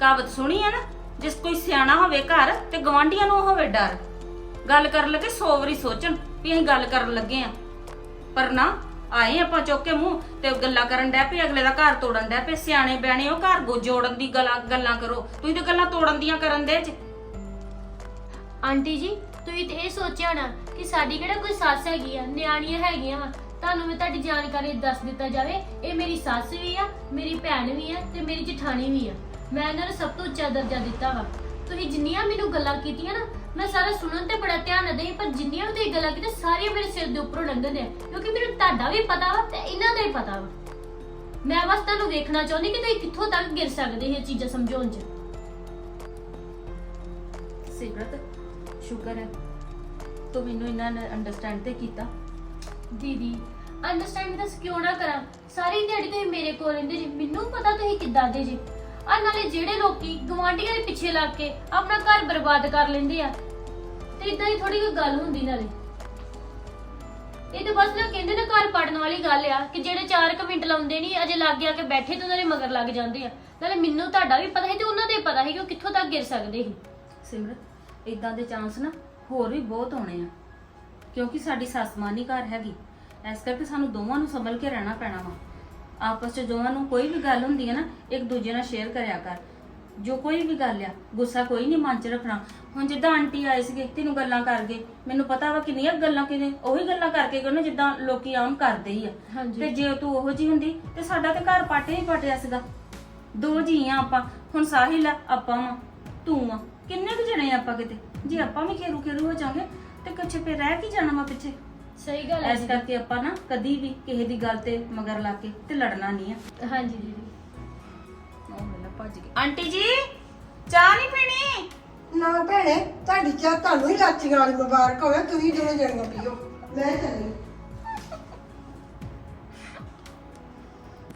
ਕਹਾਵਤ ਸੁਣੀ ਆ ਨਾ ਜਿਸ ਕੋਈ ਸਿਆਣਾ ਹੋਵੇ ਘਰ ਤੇ ਗਵਾਂਢੀਆਂ ਨੂੰ ਹੋਵੇ ਡਰ। ਗੱਲ ਕਰਨ ਲੱਗੇ 100 ਵਾਰੀ ਸੋਚਣ ਵੀ ਅਸੀਂ ਗੱਲ ਕਰਨ ਲੱਗੇ ਆ। ਪਰ ਨਾ ਆਏ ਆਪਾਂ ਚੁੱਕ ਕੇ ਮੂੰਹ ਤੇ ਗੱਲਾਂ ਕਰਨ ਡੈ ਪਏ, ਅਗਲੇ ਦਾ ਘਰ ਤੋੜਨ ਡੈ ਪਏ, ਸਿਆਣੇ ਬਿਆਣੇ ਉਹ ਘਰ ਗੋ ਜੋੜਨ ਦੀ ਗੱਲਾਂ ਗੱਲਾਂ ਕਰੋ। ਤੁਸੀਂ ਤੇ ਗੱਲਾਂ ਤੋੜਨ ਦੀਆਂ ਕਰਨ ਦੇ ਜੇ ਆਂਟੀ ਜੀ, ਤੁਸੀਂ ਤੇ ਇਹ ਸੋਚਿਆ ਨਾ ਕਿ ਸਾਡੀ ਕਿਹੜਾ ਕੋਈ ਸੱਸ ਹੈਗੀ ਆ, ਨਿਆਣੀਆਂ ਹੈਗੀਆਂ ਵਾ। ਤੁਹਾਨੂੰ ਮੈਂ ਤੁਹਾਡੀ ਜਾਣਕਾਰੀ ਦੱਸ ਦਿੱਤਾ ਜਾਵੇ, ਇਹ ਮੇਰੀ ਸੱਸ ਵੀ ਆ, ਮੇਰੀ ਭੈਣ ਵੀ ਆ ਤੇ ਮੇਰੀ ਜਠਾਣੀ ਵੀ ਆ। ਮੈਂ ਇਹਨਾਂ ਨੂੰ ਸਭ ਤੋਂ ਉੱਚਾ ਦਰਜਾ ਦਿੱਤਾ ਵਾ। ਤੁਸੀਂ ਜਿੰਨੀਆਂ ਮੈਨੂੰ ਗੱਲਾਂ ਕੀਤੀਆਂ ਨਾ ਮੈਂ ਸਾਰਾ ਸੁਣਨ ਤੇ ਬੜਾ ਧਿਆਨ ਦੇਈ ਪਰ ਜਿੰਨੀਆਂ ਵੀ ਤੁਸੀਂ ਗੱਲਾਂ ਕੀਤੀਆਂ ਸਾਰੀਆਂ ਮੇਰੇ ਸਿਰ ਦੇ ਉੱਪਰੋਂ ਲੰਘਦੇ ਆ ਕਿਉਂਕਿ ਮੈਨੂੰ ਤੁਹਾਡਾ ਵੀ ਪਤਾ ਵਾ ਤੇ ਇਹਨਾਂ ਦਾ ਵੀ ਪਤਾ ਵਾ। ਮੈਂ ਬਸ ਤੁਹਾਨੂੰ ਵੇਖਣਾ ਚਾਹੁੰਦੀ ਕਿ ਤੁਸੀਂ ਕਿੱਥੋਂ ਤੱਕ ਗਿਰ ਸਕਦੇ ਇਹ ਚੀਜ਼ਾਂ ਸਮਝਾਉਣ 'ਚ। ਸਿਮਰਤ ਸ਼ੁਕਰ ਹੈ। ਤੂੰ ਮੈਨੂੰ ਇਹਨਾਂ ਨੇ ਅੰਡਰਸਟੈਂਡ ਤੇ ਕੀਤਾ। ਦੀਦੀ ਅੰਡਰਸਟੈਂਡ ਦੱਸ ਕਿਉਂ ਨਾ ਕਰਾਂ? ਸਾਰੀ ਦਿਹਾੜੀ ਤੁਸੀਂ ਮੇਰੇ ਕੋਲ ਰਹਿੰਦੇ ਜੀ ਮੈਨੂੰ ਪਤਾ ਤੁਸੀਂ ਕਿੱਦਾਂ ਦੇ ਜੀ। ਆ ਨਾਲੇ ਜਿਹੜੇ ਲੋਕੀ ਗਵਾਂਢੀਆਂ ਦੇ ਪਿੱਛੇ ਲੱਗ ਕੇ ਆਪਣਾ ਘਰ ਬਰਬਾਦ ਕਰ ਲੈਂਦੇ ਆ, ਤੇ ਇਦਾਂ ਹੀ ਥੋੜੀ ਕੋਈ ਗੱਲ ਹੁੰਦੀ ਨਾਲੇ। ਇਹ ਤਾਂ ਬਸ ਨਾ ਕਹਿੰਦੇ ਨਾ ਘਰ ਪੜਨ ਵਾਲੀ ਗੱਲ ਆ, ਕਿ ਜਿਹੜੇ 4 ਮਿੰਟ ਲਾਉਂਦੇ ਨਹੀਂ ਅਜੇ ਲੱਗ ਆ ਕੇ ਬੈਠੇ ਤੇ ਉਹਨਾਂ ਦੇ ਮਗਰ ਲੱਗ ਜਾਂਦੇ ਆ। ਨਾਲੇ ਮੈਨੂੰ ਤੁਹਾਡਾ ਵੀ ਪਤਾ ਹੈ ਤੇ ਉਹਨਾਂ ਦੇ ਪਤਾ ਹੈ ਕਿ ਉਹ ਕਿੱਥੋਂ ਤੱਕ ਗਿਰ ਸਕਦੇ ਸੀ। ਸਿਮਰਤ ਇਦਾਂ ਦੇ ਚਾਂਸ ਨਾ ਹੋਰ ਵੀ ਬਹੁਤ ਆਉਣੇ ਆ, ਕਿਉਂਕਿ ਸਾਡੀ ਸੱਸ ਮਾਂ ਨਹੀਂ ਘਰ ਹੈਗੀ। ਇਸ ਕਰਕੇ ਸਾਨੂੰ ਦੋਵਾਂ ਨੂੰ ਸੰਭਲ ਕੇ ਰਹਿਣਾ ਪੈਣਾ ਵਾ। ਆਪਸ ਚ ਦੋਵਾਂ ਨੂੰ ਕੋਈ ਵੀ ਗੱਲ ਹੁੰਦੀ ਹੈ ਨਾ ਇੱਕ ਦੂਜੇ ਨਾਲ ਸ਼ੇਅਰ ਕਰਿਆ ਕਰ। ਜੋ ਕੋਈ ਵੀ ਗੱਲ ਆ ਗੁੱਸਾ ਕੋਈ ਨਹੀਂ ਮਨ ਚ ਰੱਖਣਾ। ਹੁਣ ਜਿੱਦਾਂ ਆਂਟੀ ਆਏ ਸੀਗੇ ਤੈਨੂੰ ਗੱਲਾਂ ਕਰ ਗਏ ਮੈਨੂੰ ਪਤਾ ਵਾ ਕਿੰਨੀਆਂ ਗੱਲਾਂ ਕਿਨੇ ਉਹੀ ਗੱਲਾਂ ਕਰਕੇ ਗਏ ਨਾ ਜਿੱਦਾਂ ਲੋਕੀ ਆਮ ਕਰਦੇ ਹੀ ਆ। ਹਾਂਜੀ। ਤੇ ਜੇ ਤੂੰ ਉਹੋ ਜੀ ਹੁੰਦੀ ਤੇ ਸਾਡਾ ਤੇ ਘਰ ਪਾਟੇ ਹੀ ਪਟਿਆ ਸੀਗਾ। ਦੋ ਜੀ ਆ ਆਪਾਂ ਹੁਣ ਸਾਹਿਲ ਆ ਆਪਾਂ ਵਾਂ ਤੂੰ ਆ ਕਿੰਨੇ ਕੁ ਜਣੇ ਆ ਆਪਾਂ ਕਿਤੇ? ਜੇ ਆਪਾਂ ਵੀ ਖੇਰੂ ਖੇਰੂ ਹੋ ਜਾਵਾਂਗੇ ਤੇ ਕੁਛ ਫੇਰ ਰਹਿ ਕੀ ਜਾਣਾ ਵਾ ਪਿੱਛੇ? ਸਹੀ ਗੱਲ ਹੈ ਇਸ ਕਰਕੇ ਆਪਾਂ ਨਾ ਕਦੀ ਵੀ ਕਿਸੇ ਦੀ ਗੱਲ ਤੇ ਮਗਰ ਲਾ ਕੇ ਤੇ ਲੜਨਾ ਨਹੀਂ ਆ। ਹਾਂਜੀ ਦੀਦੀ। ਉਹ ਭੱਜ ਗਈ। ਆਂਟੀ ਜੀ ਚਾਹ ਨਹੀਂ ਪੀਣੀ? ਨਾ ਭੈਣੇ ਤੁਹਾਡੀ ਚਾਹ ਤੁਹਾਨੂੰ ਹੀ ਲਾਚੀਆਂ ਵਾਲੀ ਮੁਬਾਰਕ ਹੋਵੇ ਤੁਸੀਂ ਦੋਵੇਂ ਜਣੀਆਂ ਪੀਓ। ਮੈਂ ਚੱਲੀ।